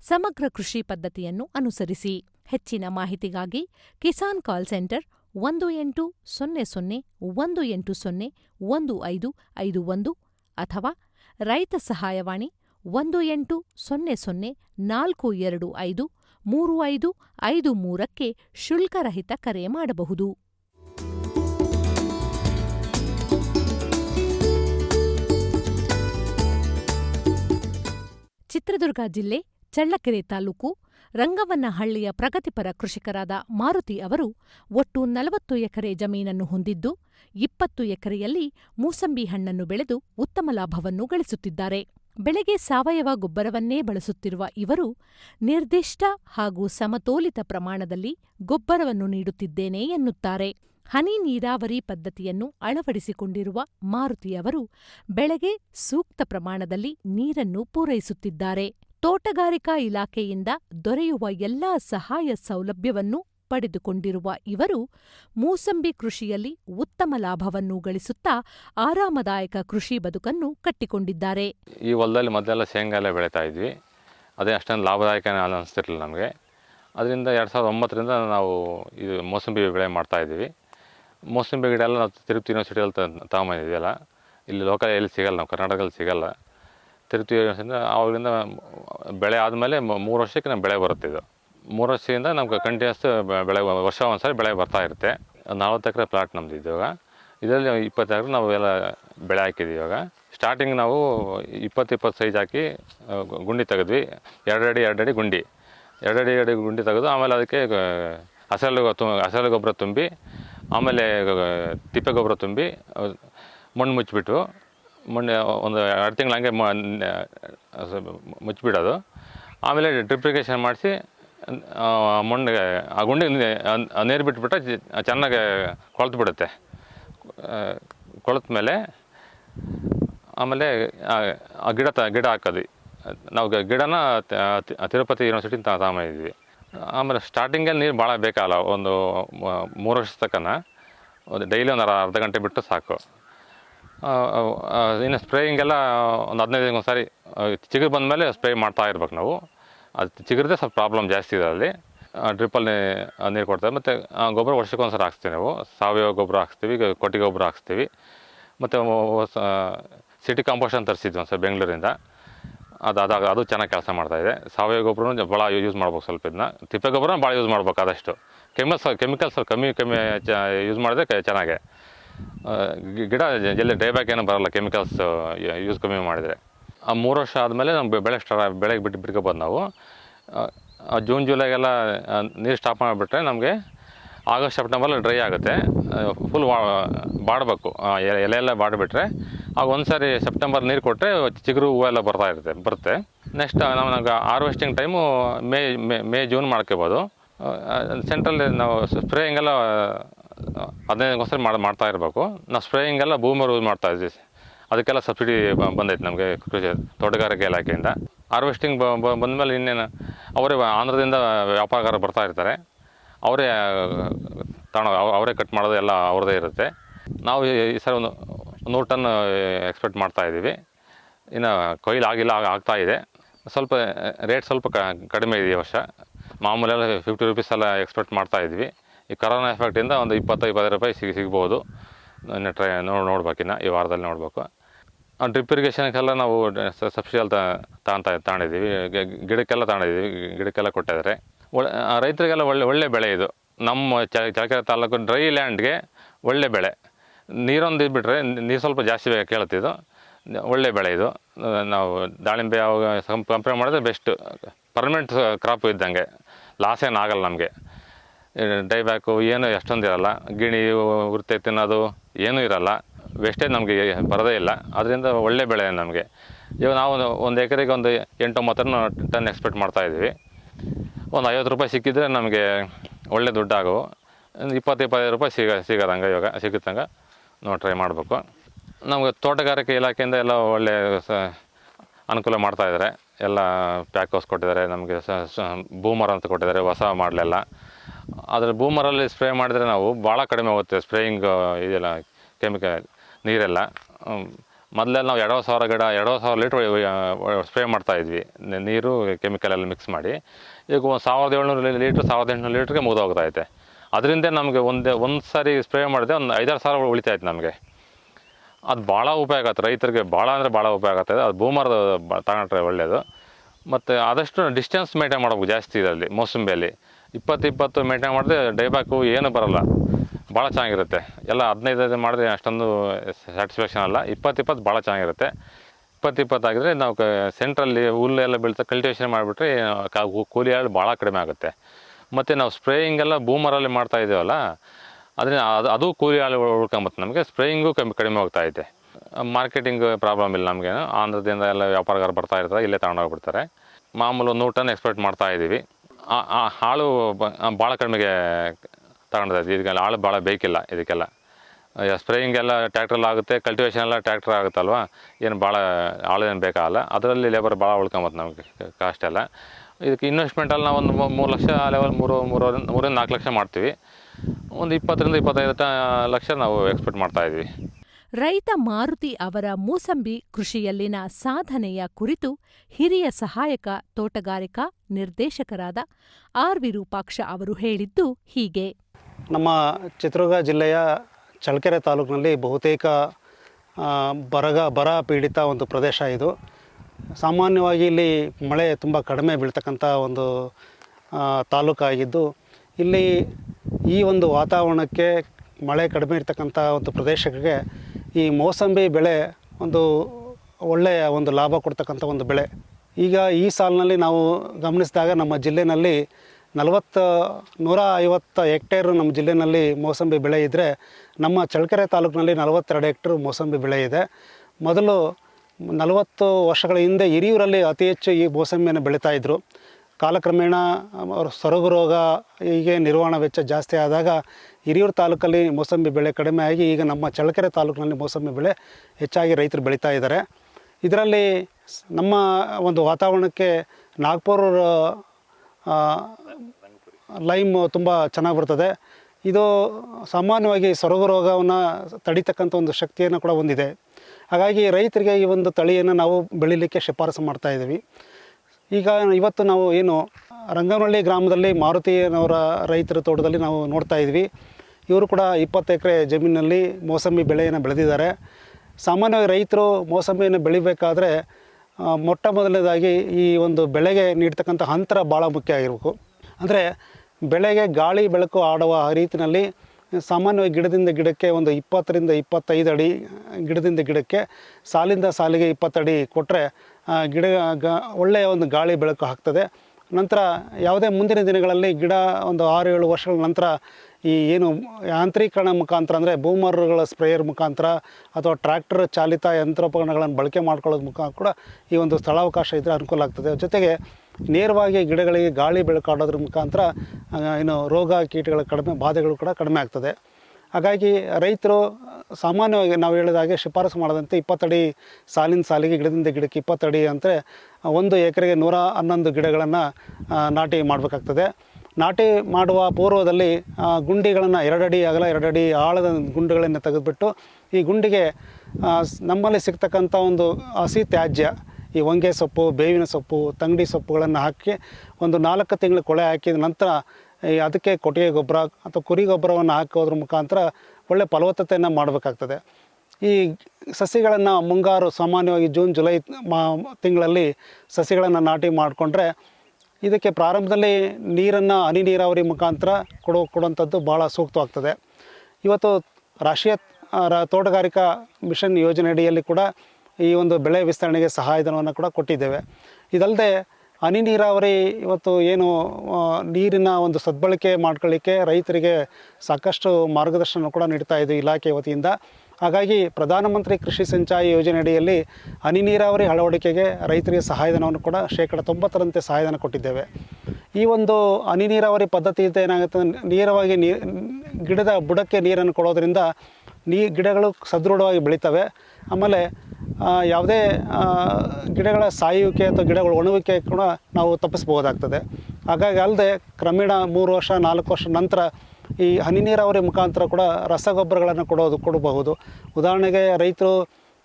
ಸಮಗ್ರ ಕೃಷಿ ಪದ್ಧತಿಯನ್ನು ಅನುಸರಿಸಿ. ಹೆಚ್ಚಿನ ಮಾಹಿತಿಗಾಗಿ ಕಿಸಾನ್ ಕಾಲ್ ಸೆಂಟರ್ ಒಂದು ಎಂಟು ಸೊನ್ನೆ ಸೊನ್ನೆ ಒಂದು ಎಂಟು ಸೊನ್ನೆ ಒಂದು ಐದು ಐದು ಒಂದು ಅಥವಾ ರೈತ ಸಹಾಯವಾಣಿ ಒಂದು ಎಂಟು ಸೊನ್ನೆ ಸೊನ್ನೆ ನಾಲ್ಕು ಎರಡು ಐದು ಮೂರು ಐದು ಐದು ಮೂರಕ್ಕೆ ಶುಲ್ಕರಹಿತ ಕರೆ ಮಾಡಬಹುದು. ಚಿತ್ರದುರ್ಗ ಜಿಲ್ಲೆ ಚಳ್ಳಕೆರೆ ತಾಲೂಕು ರಂಗವನ್ನಹಳ್ಳಿಯ ಪ್ರಗತಿಪರ ಕೃಷಿಕರಾದ ಮಾರುತಿ ಅವರು ಒಟ್ಟು ನಲವತ್ತು ಎಕರೆ ಜಮೀನನ್ನು ಹೊಂದಿದ್ದು, ಇಪ್ಪತ್ತು ಎಕರೆಯಲ್ಲಿ ಮೂಸಂಬಿ ಹಣ್ಣನ್ನು ಬೆಳೆದು ಉತ್ತಮ ಲಾಭವನ್ನು ಗಳಿಸುತ್ತಿದ್ದಾರೆ. ಬೆಳೆಗೆ ಸಾವಯವ ಗೊಬ್ಬರವನ್ನೇ ಬಳಸುತ್ತಿರುವ ಇವರು ನಿರ್ದಿಷ್ಟ ಹಾಗೂ ಸಮತೋಲಿತ ಪ್ರಮಾಣದಲ್ಲಿ ಗೊಬ್ಬರವನ್ನು ನೀಡುತ್ತಿದ್ದೇನೆ ಎನ್ನುತ್ತಾರೆ. ಹನಿ ನೀರಾವರಿ ಪದ್ಧತಿಯನ್ನು ಅಳವಡಿಸಿಕೊಂಡಿರುವ ಮಾರುತಿಯವರು ಬೆಳೆಗೆ ಸೂಕ್ತ ಪ್ರಮಾಣದಲ್ಲಿ ನೀರನ್ನು ಪೂರೈಸುತ್ತಿದ್ದಾರೆ. ತೋಟಗಾರಿಕಾ ಇಲಾಖೆಯಿಂದ ದೊರೆಯುವ ಎಲ್ಲಾ ಸಹಾಯ ಸೌಲಭ್ಯವನ್ನು ಪಡೆದುಕೊಂಡಿರುವ ಇವರು ಮೂಸಂಬಿ ಕೃಷಿಯಲ್ಲಿ ಉತ್ತಮ ಲಾಭವನ್ನು ಗಳಿಸುತ್ತಾ ಆರಾಮದಾಯಕ ಕೃಷಿ ಬದುಕನ್ನು ಕಟ್ಟಿಕೊಂಡಿದ್ದಾರೆ. ಈ ಹೊಲದಲ್ಲಿ ಮೊದಲೆಲ್ಲ ಶೇಂಗಾ ಎಲ್ಲ ಬೆಳೀತಾ ಇದ್ವಿ. ಅದೇ ಅಷ್ಟೊಂದು ಲಾಭದಾಯಕ ಅನಿಸ್ತಿರಲಿಲ್ಲ ನಮಗೆ. ಅದರಿಂದ ಎರಡು ಸಾವಿರದ ಒಂಬತ್ತರಿಂದ ನಾವು ಇದು ಮೋಸಂಬಿ ಬೆಳೆ ಮಾಡ್ತಾ ಇದ್ದೀವಿ. ಮೋಸಂಬಿ ಗಿಡ ಎಲ್ಲ ನಾವು ತಿರುಪತಿ ಯೂನಿವರ್ಸಿಟಿಯಲ್ಲಿ ತಗೊಂಬಂದಿದ್ವಿ ಇಲ್ಲಿ ಲೋಕಲ್ ಎಲ್ಲಿ ಸಿಗಲ್ಲ, ನಾವು ಕರ್ನಾಟಕದಲ್ಲಿ ಸಿಗಲ್ಲ. ಯೂನಿವರ್ಸಿಟಿಯಿಂದ ಅವಾಗಿಂದ ಬೆಳೆ ಆದಮೇಲೆ ಮೂರು ವರ್ಷಕ್ಕೆ ನಮ್ಮ ಬೆಳೆ ಬರುತ್ತೆ ಇದು. ಮೂರು ವರ್ಷದಿಂದ ನಮ್ಗೆ ಕಂಟಿನ್ಯೂಸ್ ಬೆಳೆ, ವರ್ಷ ಒಂದ್ಸರಿ ಬೆಳೆ ಬರ್ತಾ ಇರುತ್ತೆ. ನಲ್ವತ್ತು ಎಕರೆ ಪ್ಲಾಟ್ ನಮ್ದು ಇವಾಗ ಇದರಲ್ಲಿ ಇಪ್ಪತ್ತು ಎಕರೆ ನಾವು ಎಲ್ಲ ಬೆಳೆ ಹಾಕಿದ್ವಿ ಇವಾಗ. ಸ್ಟಾರ್ಟಿಂಗ್ ನಾವು ಇಪ್ಪತ್ತು ಇಪ್ಪತ್ತು ಸೈಜ್ ಹಾಕಿ ಗುಂಡಿ ತೆಗೆದ್ವಿ. ಎರಡು ಅಡಿ ಎರಡು ಅಡಿ ಗುಂಡಿ. ಎರಡು ಅಡಿ ಎರಡು ಗುಂಡಿ ತೆಗೆದು ಆಮೇಲೆ ಅದಕ್ಕೆ ಹಸಲು ತು ಹಸಲು ಗೊಬ್ಬರ ತುಂಬಿ, ಆಮೇಲೆ ತಿಪ್ಪೆ ಗೊಬ್ಬರ ತುಂಬಿ ಮಣ್ಣು ಮುಚ್ಚಿಬಿಟ್ಟು ಮಣ್ಣು ಒಂದು ಎರಡು ತಿಂಗಳು ಹಂಗೆ ಮುಚ್ಚಿಬಿಡೋದು. ಆಮೇಲೆ ಟ್ರಿಪ್ಲಿಕೇಶನ್ ಮಾಡಿಸಿ ಮಣ್ಣಿಗೆ, ಆ ಗುಂಡಿ ನೀರು ಬಿಟ್ಬಿಟ್ರೆ ಚೆನ್ನಾಗಿ ಕೊಳ್ತು ಬಿಡುತ್ತೆ ಕೊಳೆತ ಮೇಲೆ ಆಮೇಲೆ, ಆ ಗಿಡ ತ, ಗಿಡ ಹಾಕೋದು. ನಾವು ಗಿಡನ ತಿರುಪತಿ ಯೂನಿವರ್ಸಿಟಿ ತಗೊಂಬಂದಿದ್ವಿ ಆಮೇಲೆ ಸ್ಟಾರ್ಟಿಂಗಲ್ಲಿ ನೀರು ಭಾಳ ಬೇಕಲ್ಲ, ಒಂದು ಮೂರು ವರ್ಷ ತಕ್ಕನ ಒಂದು ಡೈಲಿ ಒಂದು ಅರ್ಧ ಗಂಟೆ ಬಿಟ್ಟು ಸಾಕು. ಇನ್ನು ಸ್ಪ್ರೇಯಿಂಗೆಲ್ಲ ಒಂದು ಹದಿನೈದು ದಿನಕ್ಕೆ ಒಂದ್ಸರಿ ಚಿಗುರು ಬಂದಮೇಲೆ ಸ್ಪ್ರೇ ಮಾಡ್ತಾ ಇರ್ಬೇಕು ನಾವು. ಅದು ಚಿಗುರದೇ ಸ್ವಲ್ಪ ಪ್ರಾಬ್ಲಮ್ ಜಾಸ್ತಿ ಇದೆ ಅಲ್ಲಿ. ಡ್ರಿಪ್ಪಲ್ಲಿ ನೀರು ಕೊಡ್ತಾರೆ. ಮತ್ತು ಗೊಬ್ಬರ ವರ್ಷಕ್ಕೊಂದ್ಸರಿ ಹಾಕ್ಸ್ತೀವಿ ನಾವು. ಸಾವಯವ ಗೊಬ್ಬರ ಹಾಕ್ಸ್ತೀವಿ ಈಗ ಕೊಟ್ಟಿಗೆ ಗೊಬ್ಬರ ಹಾಕ್ಸ್ತೀವಿ. ಮತ್ತು ಸಿಟಿ ಕಾಂಪೋಸ್ಟ್ ಅಂತ ತರಿಸಿದ್ವಿ ಒಂದು ಸರ್ ಬೆಂಗಳೂರಿಂದ. ಅದು ಅದು ಅದು ಚೆನ್ನಾಗಿ ಕೆಲಸ ಮಾಡ್ತಾಯಿದೆ ಸಾವಯವ ಗೊಬ್ಬರನೂ ಭಾಳ ಯೂಸ್ ಮಾಡ್ಬೇಕು ಸ್ವಲ್ಪ ಇದನ್ನ. ತಿಪ್ಪೆ ಗೊಬ್ಬರ ಭಾಳ ಯೂಸ್ ಮಾಡ್ಬೇಕು ಆದಷ್ಟು. ಕೆಮಿಕಲ್ಸ್ ಕೆಮಿಕಲ್ಸ್ ಕಮ್ಮಿ ಕಮ್ಮಿ ಯೂಸ್ ಮಾಡಿದ್ರೆ ಚೆನ್ನಾಗೆ. ಗಿಡ ಡ್ರೈ ಬ್ಯಾಕ್ ಏನೂ ಬರಲ್ಲ ಕೆಮಿಕಲ್ಸ್ ಯೂಸ್ ಕಮ್ಮಿ ಮಾಡಿದರೆ. ಆ, ಮೂರು ವರ್ಷ ಆದಮೇಲೆ ನಮ್ಮ ಬೆಳೆ ಸ್ಟಾರ್ ಬೆಳೆಗೆ ಬಿಟ್ಟು ಬಿಟ್ಕೋಬೋದು ನಾವು. ಜೂನ್, ಜುಲೈಗೆಲ್ಲ ನೀರು ಸ್ಟಾಪ್ ಮಾಡಿಬಿಟ್ರೆ ನಮಗೆ ಆಗಸ್ಟ್ ಸೆಪ್ಟೆಂಬರ್ ಡ್ರೈ ಆಗುತ್ತೆ. ಫುಲ್ ಬಾಡಬೇಕು. ಎಲೆ ಎಲೆ ಎಲ್ಲ ಬಾಡಿಬಿಟ್ರೆ ಆಗ ಒಂದು ಸಾರಿ ಸೆಪ್ಟೆಂಬರ್ ನೀರು ಕೊಟ್ಟರೆ ಚಿಗುರು ಹೂವೆಲ್ಲ ಬರ್ತಾ ಇರುತ್ತೆ, ಬರುತ್ತೆ. ನೆಕ್ಸ್ಟ್ ನಾವು ನಮ್ಗೆ harvesting time May May- June ಮಾಡ್ಕೋಬೋದು. ಸೆಂಟ್ರಲ್ಲಿ ನಾವು ಸ್ಪ್ರೇಯಿಂಗ್ ಎಲ್ಲ ಹದಿನೈದು ಮಾಡಿ, ಮಾಡ್ತಾ ಇರಬೇಕು. ನಾವು ಸ್ಪ್ರೇಯಿಂಗ್ ಎಲ್ಲ ಭೂಮಿ ಯೂಸ್ ಮಾಡ್ತಾ ಇದ್ದೀವಿ ಅದಕ್ಕೆಲ್ಲ ಸಬ್ಸಿಡಿ ಬಂದೈತೆ ನಮಗೆ ಕೃಷಿ ತೋಟಗಾರಿಕೆ ಇಲಾಖೆಯಿಂದ. ಹಾರ್ವೆಸ್ಟಿಂಗ್ ಬಂದಮೇಲೆ ಇನ್ನೇನು, ಅವರೇ ಆಂಧ್ರದಿಂದ ವ್ಯಾಪಾರಗಾರರು ಬರ್ತಾ ಇರ್ತಾರೆ. ಅವರೇ ತಗೊಂಡು ಅವರೇ ಕಟ್ ಮಾಡೋದು ಎಲ್ಲ ಅವ್ರದ್ದೇ ಇರುತ್ತೆ. ನಾವು ಈ ಸರಿ ಒಂದು ನೂರು ಟನ್ ಎಕ್ಸ್ಪೆಕ್ಟ್ ಮಾಡ್ತಾ ಇದ್ದೀವಿ. ಇನ್ನು ಕೊಯ್ಲು ಆಗಿಲ್ಲ, ಆಗ- ಆಗ್ತಾ ಇದೆ. ಸ್ವಲ್ಪ ರೇಟ್ ಸ್ವಲ್ಪ ಕಡಿಮೆ ಇದೆ ಈ ವರ್ಷ. ಮಾಮೂಲೆಲ್ಲ ಫಿಫ್ಟಿ ರುಪೀಸ್ ಎಲ್ಲ ಎಕ್ಸ್ಪೆಕ್ಟ್ ಮಾಡ್ತಾ ಇದ್ವಿ ಈ ಕರೋನಾ ಎಫೆಕ್ಟಿಂದ ಒಂದು ಇಪ್ಪತ್ತು, ಇಪ್ಪತ್ತೈದು ರೂಪಾಯಿ ಸಿಗ, ಸಿಗ್ಬೋದು. ಟ್ರೈ ನೋಡಿ ನೋಡ್ಬೇಕಿನ್ನ ಈ ವಾರದಲ್ಲಿ ನೋಡಬೇಕು. ಆ ಡ್ರಿಪ್ ಇರಿಗೇಷನ್ಗೆಲ್ಲ ನಾವು ಸಬ್ಸಿಡಿಯಲ್ಲಿ ತಗೊಂತ ತಗೊಂಡಿದ್ದೀವಿ ಗಿಡಕ್ಕೆಲ್ಲ ತಗೊಂಡಿದ್ದೀವಿ ಗಿಡಕ್ಕೆಲ್ಲ ಕೊಟ್ಟಿದ್ದಾರೆ. ಒಳ್ಳೆ ರೈತರಿಗೆಲ್ಲ ಒಳ್ಳೆ ಒಳ್ಳೆ ಬೆಳೆ ಇದು. ನಮ್ಮ ಚಳ್ಳಕೆರೆ ತಾಲೂಕು ಡ್ರೈ ಲ್ಯಾಂಡ್ಗೆ ಒಳ್ಳೆ ಬೆಳೆ. ನೀರೊಂದು ಇದ್ಬಿಟ್ರೆ ನೀರು ಸ್ವಲ್ಪ ಜಾಸ್ತಿ ಬೇಕು ಕೇಳ್ತಿದ್ದು ಒಳ್ಳೆ ಬೆಳೆ ಇದು. ನಾವು ದಾಳಿಂಬೆ ಅವಾಗ ಕಂಪೇರ್ ಮಾಡಿದ್ರೆ ಬೆಸ್ಟ್. ಪರ್ಮನೆಂಟ್ ಕ್ರಾಪ್ ಇದ್ದಂಗೆ. ಲಾಸ್ ಏನಾಗಲ್ಲ ನಮಗೆ. ಡೈಬ್ಯಾಕು ಏನು ಎಷ್ಟೊಂದು ಇರಲ್ಲ. ಗಿಣಿ, ಉರ್ತೆ ತಿನ್ನೋದು ಏನೂ ಇರಲ್ಲ. ವೇಸ್ಟೇಜ್ ನಮಗೆ ಬರೋದೇ ಇಲ್ಲ. ಅದರಿಂದ ಒಳ್ಳೆ ಬೆಳೆ ನಮಗೆ. ಇವಾಗ ನಾವು ಒಂದು- ಒಂದು ಎಕರೆಗೆ ಒಂದು ಎಂಟೊಂಬತ್ತನ್ನು ಟನ್ ಎಕ್ಸ್ಪೆಕ್ಟ್ ಮಾಡ್ತಾ ಇದ್ದೀವಿ. ಒಂದು ಐವತ್ತು ರೂಪಾಯಿ ಸಿಕ್ಕಿದ್ರೆ ನಮಗೆ ಒಳ್ಳೆ ದುಡ್ಡಾಗವು. ಒಂದು ಇಪ್ಪತ್ತು, ಇಪ್ಪತ್ತೈದು ರೂಪಾಯಿ ಸಿಗ, ಸಿಗೋದಂಗೆ ಇವಾಗ, ಸಿಗುತ್ತಂಗೆ ನಾವು ಟ್ರೈ ಮಾಡಬೇಕು. ನಮಗೆ ತೋಟಗಾರಿಕೆ ಇಲಾಖೆಯಿಂದ ಎಲ್ಲ ಒಳ್ಳೆ, ಸ, ಅನುಕೂಲ ಮಾಡ್ತಾಯಿದ್ದಾರೆ ಎಲ್ಲ ಪ್ಯಾಕ್ ಹೌಸ್ ಕೊಟ್ಟಿದ್ದಾರೆ. ನಮಗೆ ಬೂಮರ್ ಅಂತ ಕೊಟ್ಟಿದ್ದಾರೆ. ಹೊಸ ಮಾಡಲೆಲ್ಲ. ಆದರೆ ಬೂಮರಲ್ಲಿ ಸ್ಪ್ರೇ ಮಾಡಿದರೆ ನಾವು ಭಾಳ ಕಡಿಮೆ ಹೋಗುತ್ತೆ ಸ್ಪ್ರೇಯಿಂಗ್ ಇದೆಲ್ಲ ಕೆಮಿಕಲ್ ನೀರೆಲ್ಲ. ಮೊದಲೆಲ್ಲ ನಾವು ಎರಡು ಸಾವಿರ ಗಿಡ, ಎರಡು ಸಾವಿರ ಲೀಟ್ರ್ ಸ್ಪ್ರೇ ಮಾಡ್ತಾ ಇದ್ವಿ. ನೀರು ಕೆಮಿಕಲ್ ಎಲ್ಲ ಮಿಕ್ಸ್ ಮಾಡಿ. ಈಗ ಒಂದು ಸಾವಿರದ ಏಳ್ನೂರು ಲೀಟ್ರ್ ಸಾವಿರದ ಎಂಟುನೂರು ಲೀಟ್ರಿಗೆ ಮುಗಿದೋಗ್ತಾ ಐತೆ ಅದರಿಂದ ನಮಗೆ ಒಂದೇ ಒಂದು ಸಾರಿ ಸ್ಪ್ರೇ ಮಾಡಿದೆ ಒಂದು ಐದಾರು ಸಾವಿರ ಉಳಿತಾಯ್ತು ನಮಗೆ. ಅದು ಭಾಳ ಉಪಯೋಗ ಆಗುತ್ತೆ. ರೈತರಿಗೆ ಭಾಳ ಅಂದರೆ ಭಾಳ ಉಪಯೋಗ ಆಗ್ತದೆ ಅದು ಬೂಮರ್ದು ತಗೊಂಡ್ರೆ ಒಳ್ಳೆಯದು ಮತ್ತು ಆದಷ್ಟು ಡಿಸ್ಟೆನ್ಸ್ ಮೇಂಟೈನ್ ಮಾಡಬೇಕು ಜಾಸ್ತಿ ಇದರಲ್ಲಿ, ಮೋಸಂಬಿಯಲ್ಲಿ. ಇಪ್ಪತ್ತು ಇಪ್ಪತ್ತು ಮೇಂಟೈನ್ ಮಾಡಿದ್ರೆ ಡೈಬ್ಯಾಕು ಏನು ಬರಲ್ಲ. ಭಾಳ ಚೆನ್ನಾಗಿರುತ್ತೆ. ಎಲ್ಲ ಹದಿನೈದು ಮಾಡಿದ್ರೆ ಅಷ್ಟೊಂದು ಸ್ಯಾಟಿಸ್ಫ್ಯಾಕ್ಷನ್ ಅಲ್ಲ. ಇಪ್ಪತ್ತು ಇಪ್ಪತ್ತು ಭಾಳ ಚೆನ್ನಾಗಿರುತ್ತೆ. ಇಪ್ಪತ್ತು ಇಪ್ಪತ್ತಾಗಿದ್ರೆ ನಾವು ಕ ಸೆಂಟ್ರಲ್ಲಿ ಹುಲ್ಲು ಎಲ್ಲ ಬೀಳ್ತಾ ಕಲ್ಟಿವೇಷನ್ ಮಾಡಿಬಿಟ್ರೆ ಕೂಲಿ ಆಳು ಭಾಳ ಕಡಿಮೆ ಆಗುತ್ತೆ. ಮತ್ತು ನಾವು ಸ್ಪ್ರೇಯಿಂಗ್ ಎಲ್ಲ ಬೂಮರಲ್ಲಿ ಮಾಡ್ತಾ ಇದ್ದೀವಲ್ಲ ಅದರಿಂದ ಅದು ಅದು ಕೂಲಿ ಆಳು ಉಳ್ಕೊಂಬತ್ತೆ ನಮಗೆ. ಸ್ಪ್ರೇಯಿಂಗು ಕಮ್ಮಿ ಕಡಿಮೆ ಹೋಗ್ತಾ ಐತೆ ಮಾರ್ಕೆಟಿಂಗ್ ಪ್ರಾಬ್ಲಮ್ ಇಲ್ಲ ನಮಗೇನು. ಆಂಧ್ರದಿಂದ ಎಲ್ಲ ವ್ಯಾಪಾರಗಾರ ಬರ್ತಾ ಇರ್ತಾರೆ, ಇಲ್ಲೇ ತಗೊಂಡೋಗ್ಬಿಡ್ತಾರೆ. ಮಾಮೂಲು ನೂರು ಟನ್ ಎಕ್ಸ್ಪೆಕ್ಟ್ ಮಾಡ್ತಾ ಇದ್ದೀವಿ ಆಳು ಭಾಳ ಕಡಿಮೆಗೆ ತಗೊಂಡಿದೆ ಇದಕ್ಕೆಲ್ಲ ಹಾಳು ಭಾಳ ಬೇಕಿಲ್ಲ ಇದಕ್ಕೆಲ್ಲ. ಸ್ಪ್ರೇಯಿಂಗ್ ಎಲ್ಲ ಟ್ಯಾಕ್ಟ್ರಲ್ಲಿ ಆಗುತ್ತೆ ಕಲ್ಟಿವೇಷನ್ ಎಲ್ಲ ಟ್ಯಾಕ್ಟ್ರ್ ಆಗುತ್ತಲ್ವ? ಏನು ಭಾಳ ಆಳು ಏನು ಬೇಕಾಗಲ್ಲ. ಅದರಲ್ಲಿ ಲೇಬರ್ ಭಾಳ ಉಳ್ಕೊಂಬತ್ತೆ ನಮಗೆ ಕಾಸ್ಟ್ ಎಲ್ಲ. ಇದಕ್ಕೆ ಇನ್ವೆಸ್ಟ್ಮೆಂಟಲ್ಲಿ ನಾವು ಒಂದು ಮೂರು ಲಕ್ಷ ಲೆವೆಲ್ ಮೂರು ಮೂರು, ಮೂರಿಂದ ನಾಲ್ಕು ಲಕ್ಷ ಮಾಡ್ತೀವಿ. ಒಂದು ಇಪ್ಪತ್ತರಿಂದ ಇಪ್ಪತ್ತೈದು ಲಕ್ಷ ನಾವು ಎಕ್ಸ್ಪೆಕ್ಟ್ ಮಾಡ್ತಾ ಇದ್ವಿ ರೈತ ಮಾರುತಿ ಅವರ ಮೂಸಂಬಿ ಕೃಷಿಯಲ್ಲಿನ ಸಾಧನೆಯ ಕುರಿತು ಹಿರಿಯ ಸಹಾಯಕ, ತೋಟಗಾರಿಕಾ ನಿರ್ದೇಶಕರಾದ ಆರ್ ವಿರೂಪಾಕ್ಷ ಅವರು ಹೇಳಿದ್ದು ಹೀಗೆ. ನಮ್ಮ ಚಿತ್ರದುರ್ಗ ಜಿಲ್ಲೆಯ ಚಳ್ಳಕೆರೆ ತಾಲೂಕಿನಲ್ಲಿ ಬಹುತೇಕ ಬರಗ, ಬರ ಪೀಡಿತ ಒಂದು ಪ್ರದೇಶ ಇದು. ಸಾಮಾನ್ಯವಾಗಿ ಇಲ್ಲಿ ಮಳೆ ತುಂಬ ಕಡಿಮೆ ಬೀಳ್ತಕ್ಕಂಥ ಒಂದು ತಾಲೂಕಾಗಿದ್ದು, ಇಲ್ಲಿ ಈ ಒಂದು ವಾತಾವರಣಕ್ಕೆ ಮಳೆ ಕಡಿಮೆ ಇರ್ತಕ್ಕಂಥ ಒಂದು ಪ್ರದೇಶಕ್ಕೆ ಈ ಮೋಸಂಬಿ ಬೆಳೆ ಒಂದು ಒಳ್ಳೆಯ ಒಂದು ಲಾಭ ಕೊಡ್ತಕ್ಕಂಥ ಒಂದು ಬೆಳೆ. ಈಗ ಈ ಸಾಲಿನಲ್ಲಿ ನಾವು ಗಮನಿಸಿದಾಗ ನಮ್ಮ ಜಿಲ್ಲೆಯಲ್ಲಿ ನಲವತ್ತು, ನೂರ ಐವತ್ತು ಹೆಕ್ಟೇರು ನಮ್ಮ ಜಿಲ್ಲೆಯಲ್ಲಿ ಮೋಸಂಬಿ ಬೆಳೆ ಇದ್ದರೆ ನಮ್ಮ ಚಳ್ಳಕೆರೆ ತಾಲೂಕಿನಲ್ಲಿ ನಲವತ್ತೆರಡು ಹೆಕ್ಟೇರು ಮೋಸಂಬಿ ಬೆಳೆ ಇದೆ. ಮೊದಲು ನಲವತ್ತು ವರ್ಷಗಳ ಹಿಂದೆ ಹಿರಿಯೂರಲ್ಲಿ ಅತಿ ಹೆಚ್ಚು ಈ ಮೋಸಂಬಿಯನ್ನು ಬೆಳೀತಾ ಇದ್ದರು ಕಾಲಕ್ರಮೇಣ ಸೊರಗು ರೋಗ ಹೀಗೆ ನಿರ್ವಹಣಾ ವೆಚ್ಚ ಜಾಸ್ತಿ ಆದಾಗ ಹಿರಿಯೂರು ತಾಲೂಕಲ್ಲಿ ಮೋಸಂಬಿ ಬೆಳೆ ಕಡಿಮೆ ಆಗಿ ಈಗ ನಮ್ಮ ಚಳ್ಳಕೆರೆ ತಾಲೂಕಿನಲ್ಲಿ ಮೋಸಂಬಿ ಬೆಳೆ ಹೆಚ್ಚಾಗಿ ರೈತರು ಬೆಳೀತಾ ಇದ್ದಾರೆ. ಇದರಲ್ಲಿ ನಮ್ಮ ಒಂದು ವಾತಾವರಣಕ್ಕೆ ನಾಗ್ಪುರ ಲೈಮ್ ತುಂಬ ಚೆನ್ನಾಗಿ ಬರ್ತದೆ. ಇದು ಸಾಮಾನ್ಯವಾಗಿ ಸೊರಗು ರೋಗವನ್ನು ತಡಿತಕ್ಕಂಥ ಒಂದು ಶಕ್ತಿಯನ್ನು ಕೂಡ ಹೊಂದಿದೆ. ಹಾಗಾಗಿ ರೈತರಿಗೆ ಈ ಒಂದು ತಳಿಯನ್ನು ನಾವು ಬೆಳೀಲಿಕ್ಕೆ ಶಿಫಾರಸು ಮಾಡ್ತಾಯಿದ್ದೀವಿ ಈಗ ಇವತ್ತು ನಾವು ಏನು ರಂಗನಹಳ್ಳಿ ಗ್ರಾಮದಲ್ಲಿ ಮಾರುತಿಯವರ ರೈತರ ತೋಟದಲ್ಲಿ ನಾವು ನೋಡ್ತಾ ಇದ್ವಿ ಇವರು ಕೂಡ ಇಪ್ಪತ್ತು ಎಕರೆ ಜಮೀನಿನಲ್ಲಿ ಮೋಸಂಬಿ ಬೆಳೆಯನ್ನು ಬೆಳೆದಿದ್ದಾರೆ. ಸಾಮಾನ್ಯವಾಗಿ ರೈತರು ಮೋಸಂಬಿಯನ್ನು ಬೆಳಿಬೇಕಾದ್ರೆ ಮೊಟ್ಟ ಮೊದಲನೇದಾಗಿ ಈ ಒಂದು ಬೆಳೆಗೆ ನೀಡ್ತಕ್ಕಂಥ ಅಂತರ ಭಾಳ ಮುಖ್ಯ ಆಗಿರಬೇಕು. ಅಂದರೆ ಬೆಳೆಗೆ ಗಾಳಿ ಬೆಳಕು ಆಡುವ ಆ ರೀತಿಯಲ್ಲಿ ಸಾಮಾನ್ಯವಾಗಿ ಗಿಡದಿಂದ ಗಿಡಕ್ಕೆ ಒಂದು ಇಪ್ಪತ್ತರಿಂದ ಇಪ್ಪತ್ತೈದು ಅಡಿ, ಗಿಡದಿಂದ ಗಿಡಕ್ಕೆ ಸಾಲಿಂದ ಸಾಲಿಗೆ ಇಪ್ಪತ್ತಡಿ ಕೊಟ್ಟರೆ ಗಿಡ, ಗ, ಒಳ್ಳೆಯ ಒಂದು ಗಾಳಿ ಬೆಳಕು ಹಾಕ್ತದೆ. ನಂತರ ಯಾವುದೇ ಮುಂದಿನ ದಿನಗಳಲ್ಲಿ ಗಿಡ ಒಂದು ಆರು ಏಳು ವರ್ಷಗಳ ನಂತರ ಈ ಏನು ಯಾಂತ್ರೀಕರಣ ಮುಖಾಂತರ ಅಂದರೆ ಬೂಮರ್ಗಳ ಸ್ಪ್ರೇಯರ್ ಮುಖಾಂತರ ಅಥವಾ ಟ್ರ್ಯಾಕ್ಟರ್ ಚಾಲಿತ ಯಂತ್ರೋಪಕರಣಗಳನ್ನು ಬಳಕೆ ಮಾಡ್ಕೊಳ್ಳೋದು ಮುಖಾಂತರ ಕೂಡ ಈ ಒಂದು ಸ್ಥಳಾವಕಾಶ ಇದ್ದರೆ ಅನುಕೂಲ ಆಗ್ತದೆ. ಜೊತೆಗೆ ನೇರವಾಗಿ ಗಿಡಗಳಿಗೆ ಗಾಳಿ ಬೆಳಕಾಡೋದ್ರ ಮುಖಾಂತರ ಏನು ರೋಗ ಕೀಟಗಳ ಕಡಿಮೆ, ಬಾಧೆಗಳು ಕೂಡ ಕಡಿಮೆ ಆಗ್ತದೆ. ಹಾಗಾಗಿ ರೈತರು ಸಾಮಾನ್ಯವಾಗಿ ನಾವು ಹೇಳಿದ ಹಾಗೆ ಶಿಫಾರಸು ಮಾಡದಂತೆ ಇಪ್ಪತ್ತಡಿ ಸಾಲಿನ ಸಾಲಿಗೆ ಗಿಡದಿಂದ ಗಿಡಕ್ಕೆ ಇಪ್ಪತ್ತಡಿ ಅಂದರೆ ಒಂದು ಎಕರೆಗೆ ನೂರ ಹನ್ನೊಂದು ಗಿಡಗಳನ್ನು ನಾಟಿ ಮಾಡಬೇಕಾಗ್ತದೆ. ನಾಟಿ ಮಾಡುವ ಪೂರ್ವದಲ್ಲಿ ಗುಂಡಿಗಳನ್ನು ಎರಡಡಿ ಅಗಲ, ಎರಡಡಿ ಆಳದ ಗುಂಡುಗಳನ್ನು ತೆಗೆದುಬಿಟ್ಟು, ಈ ಗುಂಡಿಗೆ ನಮ್ಮಲ್ಲಿ ಸಿಗ್ತಕ್ಕಂಥ ಒಂದು ಹಸಿ ತ್ಯಾಜ್ಯ, ಈ ಹೊಂಗೆ ಸೊಪ್ಪು, ಬೇವಿನ ಸೊಪ್ಪು, ತಂಗಡಿ ಸೊಪ್ಪುಗಳನ್ನು ಹಾಕಿ, ಒಂದು ನಾಲ್ಕು ತಿಂಗಳು ಕೊಳೆ ಹಾಕಿದ ನಂತರ ಈ ಅದಕ್ಕೆ ಕೊಟ್ಟಿಗೆ ಗೊಬ್ಬರ ಅಥವಾ ಕುರಿ ಗೊಬ್ಬರವನ್ನು ಹಾಕೋದ್ರ ಮುಖಾಂತರ ಒಳ್ಳೆ ಫಲವತ್ತತೆಯನ್ನು ಮಾಡಬೇಕಾಗ್ತದೆ. ಈ ಸಸಿಗಳನ್ನು ಮುಂಗಾರು ಸಾಮಾನ್ಯವಾಗಿ ಜೂನ್, ಜುಲೈ, ಮಾ, ತಿಂಗಳಲ್ಲಿ ಸಸಿಗಳನ್ನು ನಾಟಿ ಮಾಡಿಕೊಂಡ್ರೆ ಇದಕ್ಕೆ ಪ್ರಾರಂಭದಲ್ಲಿ ನೀರನ್ನು ಹನಿ ನೀರಾವರಿ ಮುಖಾಂತರ ಕೊಡೋ ಕೊಡುವಂಥದ್ದು ಭಾಳ ಸೂಕ್ತವಾಗ್ತದೆ. ಇವತ್ತು ರಾಷ್ಟ್ರೀಯ ತೋಟಗಾರಿಕಾ ಮಿಷನ್ ಯೋಜನೆ ಅಡಿಯಲ್ಲಿ ಕೂಡ ಈ ಒಂದು ಬೆಳೆ ವಿಸ್ತರಣೆಗೆ ಸಹಾಯಧನವನ್ನು ಕೂಡ ಕೊಟ್ಟಿದ್ದೇವೆ. ಇದಲ್ಲದೆ ಹನಿ ನೀರಾವರಿ ಇವತ್ತು ಏನು ನೀರಿನ ಒಂದು ಸದ್ಬಳಕೆ ಮಾಡ್ಕೊಳ್ಳಿಕ್ಕೆ ರೈತರಿಗೆ ಸಾಕಷ್ಟು ಮಾರ್ಗದರ್ಶನ ಕೂಡ ನೀಡ್ತಾ ಇದೆ ಇಲಾಖೆ ವತಿಯಿಂದ. ಹಾಗಾಗಿ ಪ್ರಧಾನಮಂತ್ರಿ ಕೃಷಿ ಸಿಂಚಾಯಿ ಯೋಜನೆ ಅಡಿಯಲ್ಲಿ ಹನಿ ನೀರಾವರಿ ಅಳವಡಿಕೆಗೆ ರೈತರಿಗೆ ಸಹಾಯಧನವನ್ನು ಕೂಡ ಶೇಕಡ ತೊಂಬತ್ತರಂತೆ ಸಹಾಯಧನ ಕೊಟ್ಟಿದ್ದೇವೆ. ಈ ಒಂದು ಹನಿ ನೀರಾವರಿ ಪದ್ಧತಿಯಿಂದ ಏನಾಗುತ್ತೆ ನೇರವಾಗಿ ನೀ, ಗಿಡದ ಬುಡಕ್ಕೆ ನೀರನ್ನು ಕೊಡೋದರಿಂದ ನೀ, ಗಿಡಗಳು ಸದೃಢವಾಗಿ ಬೆಳೀತವೆ. ಆಮೇಲೆ ಯಾವುದೇ ಗಿಡಗಳ ಸಾಯುವಿಕೆ ಅಥವಾ ಗಿಡಗಳ ಒಣವಿಕೆ ಕೂಡ ನಾವು ತಪ್ಪಿಸ್ಬೋದಾಗ್ತದೆ ಹಾಗಾಗಿ ಅಲ್ಲದೆ ಕ್ರಮೇಣ ಮೂರು ವರ್ಷ, ನಾಲ್ಕು ವರ್ಷ ನಂತರ ಈ ಹನಿ ನೀರಾವರಿ ಮುಖಾಂತರ ಕೂಡ ರಸಗೊಬ್ಬರಗಳನ್ನು ಕೊಡೋದು ಕೊಡಬಹುದು. ಉದಾಹರಣೆಗೆ ರೈತರು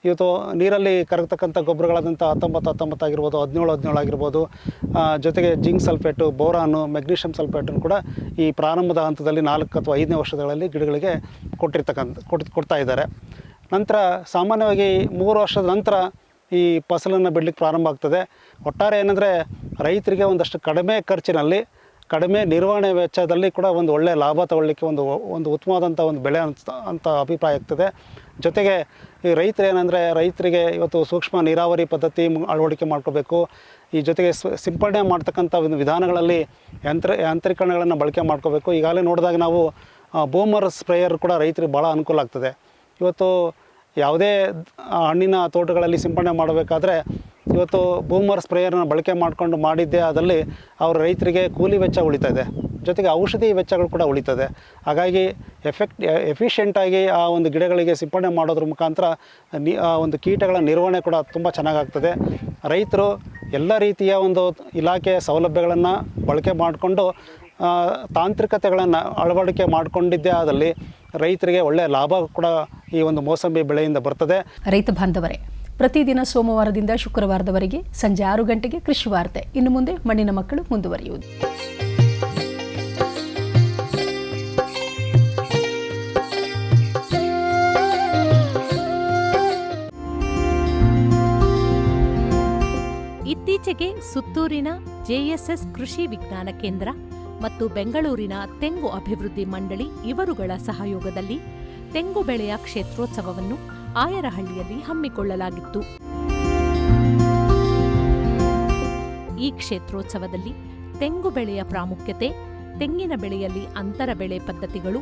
ಇವತ್ತು ನೀರಲ್ಲಿ ಕರಗತಕ್ಕಂಥ ಗೊಬ್ಬರಗಳಾದಂಥ ಹತ್ತೊಂಬತ್ತು ಹತ್ತೊಂಬತ್ತು ಆಗಿರ್ಬೋದು, ಹದಿನೇಳು ಹದಿನೇಳು ಆಗಿರ್ಬೋದು ಜೊತೆಗೆ ಜಿಂಕ್ ಸಲ್ಫೇಟು, ಬೋರಾನು, ಮೆಗ್ನೀಷಿಯಂ ಸಲ್ಫೇಟನ್ನು ಕೂಡ ಈ ಪ್ರಾರಂಭದ ಹಂತದಲ್ಲಿ ನಾಲ್ಕು ಅಥವಾ ಐದನೇ ವರ್ಷಗಳಲ್ಲಿ ಗಿಡಗಳಿಗೆ ಕೊಟ್ಟಿರ್ತಕ್ಕಂಥ, ಕೊಟ್ಟು, ಕೊಡ್ತಾ ಇದ್ದಾರೆ. ನಂತರ ಸಾಮಾನ್ಯವಾಗಿ ಮೂರು ವರ್ಷದ ನಂತರ ಈ ಫಸಲನ್ನು ಬಿಡಲಿಕ್ಕೆ ಪ್ರಾರಂಭ ಆಗ್ತದೆ. ಒಟ್ಟಾರೆ ಏನಂದರೆ ರೈತರಿಗೆ ಒಂದಷ್ಟು ಕಡಿಮೆ ಖರ್ಚಿನಲ್ಲಿ ಕಡಿಮೆ ನಿರ್ವಹಣೆ ವೆಚ್ಚದಲ್ಲಿ ಕೂಡ ಒಂದು ಒಳ್ಳೆಯ ಲಾಭ ತಗೊಳ್ಳಿಕ್ಕೆ ಒಂದು ಒಂದು ಉತ್ತಮವಾದಂಥ ಒಂದು ಬೆಳೆ ಅಂತ ಅಂತ ಅಭಿಪ್ರಾಯ ಆಗ್ತದೆ. ಜೊತೆಗೆ ಈ ರೈತರು ಏನಂದರೆ ರೈತರಿಗೆ ಇವತ್ತು ಸೂಕ್ಷ್ಮ ನೀರಾವರಿ ಪದ್ಧತಿ ಅಳವಡಿಕೆ ಮಾಡ್ಕೋಬೇಕು. ಈ ಜೊತೆಗೆ ಸಿಂಪಡಣೆ ಮಾಡ್ತಕ್ಕಂಥ ಒಂದು ವಿಧಾನಗಳಲ್ಲಿ ಯಂತ್ರ, ಯಾಂತ್ರೀಕರಣಗಳನ್ನು ಬಳಕೆ ಮಾಡ್ಕೋಬೇಕು. ಈಗಾಗಲೇ ನೋಡಿದಾಗ ನಾವು ಬೂಮರ್ ಸ್ಪ್ರೇಯರ್ ಕೂಡ ರೈತರಿಗೆ ಭಾಳ ಅನುಕೂಲ ಆಗ್ತದೆ. ಇವತ್ತು ಯಾವುದೇ ಹಣ್ಣಿನ ತೋಟಗಳಲ್ಲಿ ಸಿಂಪಡಣೆ ಮಾಡಬೇಕಾದ್ರೆ ಇವತ್ತು ಬೂಮರ್ ಸ್ಪ್ರೇಯರನ್ನು ಬಳಕೆ ಮಾಡಿಕೊಂಡು ಮಾಡಿದ್ದೇ ಅದರಲ್ಲಿ ಅವರು ರೈತರಿಗೆ ಕೂಲಿ ವೆಚ್ಚ ಉಳಿತದೆ. ಜೊತೆಗೆ ಔಷಧಿ ವೆಚ್ಚಗಳು ಕೂಡ ಉಳಿತದೆ. ಹಾಗಾಗಿ ಎಫೆಕ್ಟ್ ಎಫಿಷಿಯೆಂಟಾಗಿ ಆ ಒಂದು ಗಿಡಗಳಿಗೆ ಸಿಂಪಡಣೆ ಮಾಡೋದ್ರ ಮುಖಾಂತರ ನಿ, ಆ ಒಂದು ಕೀಟಗಳ ನಿರ್ವಹಣೆ ಕೂಡ ತುಂಬ ಚೆನ್ನಾಗಾಗ್ತದೆ. ರೈತರು ಎಲ್ಲ ರೀತಿಯ ಒಂದು ಇಲಾಖೆಯ ಸೌಲಭ್ಯಗಳನ್ನು ಬಳಕೆ ಮಾಡಿಕೊಂಡು ತಾಂತ್ರಿಕತೆಗಳನ್ನು ಅಳವಡಿಕೆ ಮಾಡಿಕೊಂಡಿದ್ದೇ ಆದಲ್ಲಿ ರೈತರಿಗೆ ಒಳ್ಳೆಯ ಲಾಭ ಕೂಡ ಈ ಒಂದು ಮೋಸಂಬಿ ಬೆಳೆಯಿಂದ ಬರ್ತದೆ. ರೈತ ಬಾಂಧವರೇ, ಪ್ರತಿದಿನ ಸೋಮವಾರದಿಂದ ಶುಕ್ರವಾರದವರೆಗೆ ಸಂಜೆ ಆರು ಗಂಟೆಗೆ ಕೃಷಿ ವಾರ್ತೆ. ಇನ್ನು ಮುಂದೆ ಮಣ್ಣಿನ ಮಕ್ಕಳು ಮುಂದುವರಿಯುವುದು. ಇತ್ತೀಚೆಗೆ ಸುತ್ತೂರಿನ ಜೆಎಸ್ಎಸ್ ಕೃಷಿ ವಿಜ್ಞಾನ ಕೇಂದ್ರ ಮತ್ತು ಬೆಂಗಳೂರಿನ ತೆಂಗು ಅಭಿವೃದ್ಧಿ ಮಂಡಳಿ ಇವರುಗಳ ಸಹಯೋಗದಲ್ಲಿ ತೆಂಗು ಬೆಳೆಯ ಕ್ಷೇತ್ರೋತ್ಸವವನ್ನು ಆಯರಹಳ್ಳಿಯಲ್ಲಿ ಹಮ್ಮಿಕೊಳ್ಳಲಾಗಿತ್ತು. ಈ ಕ್ಷೇತ್ರೋತ್ಸವದಲ್ಲಿ ತೆಂಗು ಬೆಳೆಯ ಪ್ರಾಮುಖ್ಯತೆ, ತೆಂಗಿನ ಬೆಳೆಯಲ್ಲಿ ಅಂತರ ಬೆಳೆ ಪದ್ಧತಿಗಳು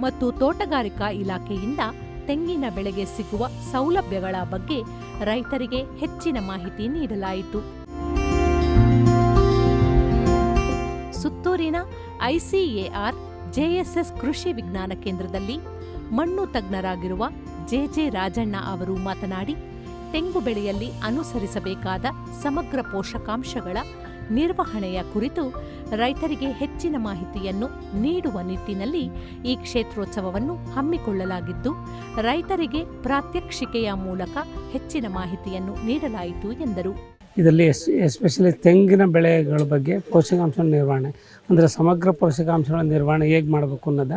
ಮತ್ತು ತೋಟಗಾರಿಕಾ ಇಲಾಖೆಯಿಂದ ತೆಂಗಿನ ಬೆಳೆಗೆ ಸಿಗುವ ಸೌಲಭ್ಯಗಳ ಬಗ್ಗೆ ರೈತರಿಗೆ ಹೆಚ್ಚಿನ ಮಾಹಿತಿ ನೀಡಲಾಯಿತು. ಸುತ್ತೂರಿನ ಐಸಿಎಆರ್ ಜೆಎಸ್ಎಸ್ ಕೃಷಿ ವಿಜ್ಞಾನ ಕೇಂದ್ರದಲ್ಲಿ ಮಣ್ಣು ತಜ್ಞರಾಗಿರುವ ಜೆಜೆ ರಾಜಣ್ಣ ಅವರು ಮಾತನಾಡಿ, ತೆಂಗು ಬೆಳೆಯಲ್ಲಿ ಅನುಸರಿಸಬೇಕಾದ ಸಮಗ್ರ ಪೋಷಕಾಂಶಗಳ ನಿರ್ವಹಣೆಯ ಕುರಿತು ರೈತರಿಗೆ ಹೆಚ್ಚಿನ ಮಾಹಿತಿಯನ್ನು ನೀಡುವ ನಿಟ್ಟಿನಲ್ಲಿ ಈ ಕ್ಷೇತ್ರೋತ್ಸವವನ್ನು ಹಮ್ಮಿಕೊಳ್ಳಲಾಗಿದ್ದು, ರೈತರಿಗೆ ಪ್ರಾತ್ಯಕ್ಷಿಕೆಯ ಮೂಲಕ ಹೆಚ್ಚಿನ ಮಾಹಿತಿಯನ್ನು ನೀಡಲಾಯಿತು ಎಂದರು. ಇದರಲ್ಲಿ ಎಸ್ ಎಸ್ಪೆಷಲಿ ತೆಂಗಿನ ಬೆಳೆಗಳ ಬಗ್ಗೆ ಪೋಷಕಾಂಶಗಳ ನಿರ್ವಹಣೆ, ಅಂದರೆ ಸಮಗ್ರ ಪೋಷಕಾಂಶಗಳ ನಿರ್ವಹಣೆ ಹೇಗೆ ಮಾಡಬೇಕು ಅನ್ನೋದ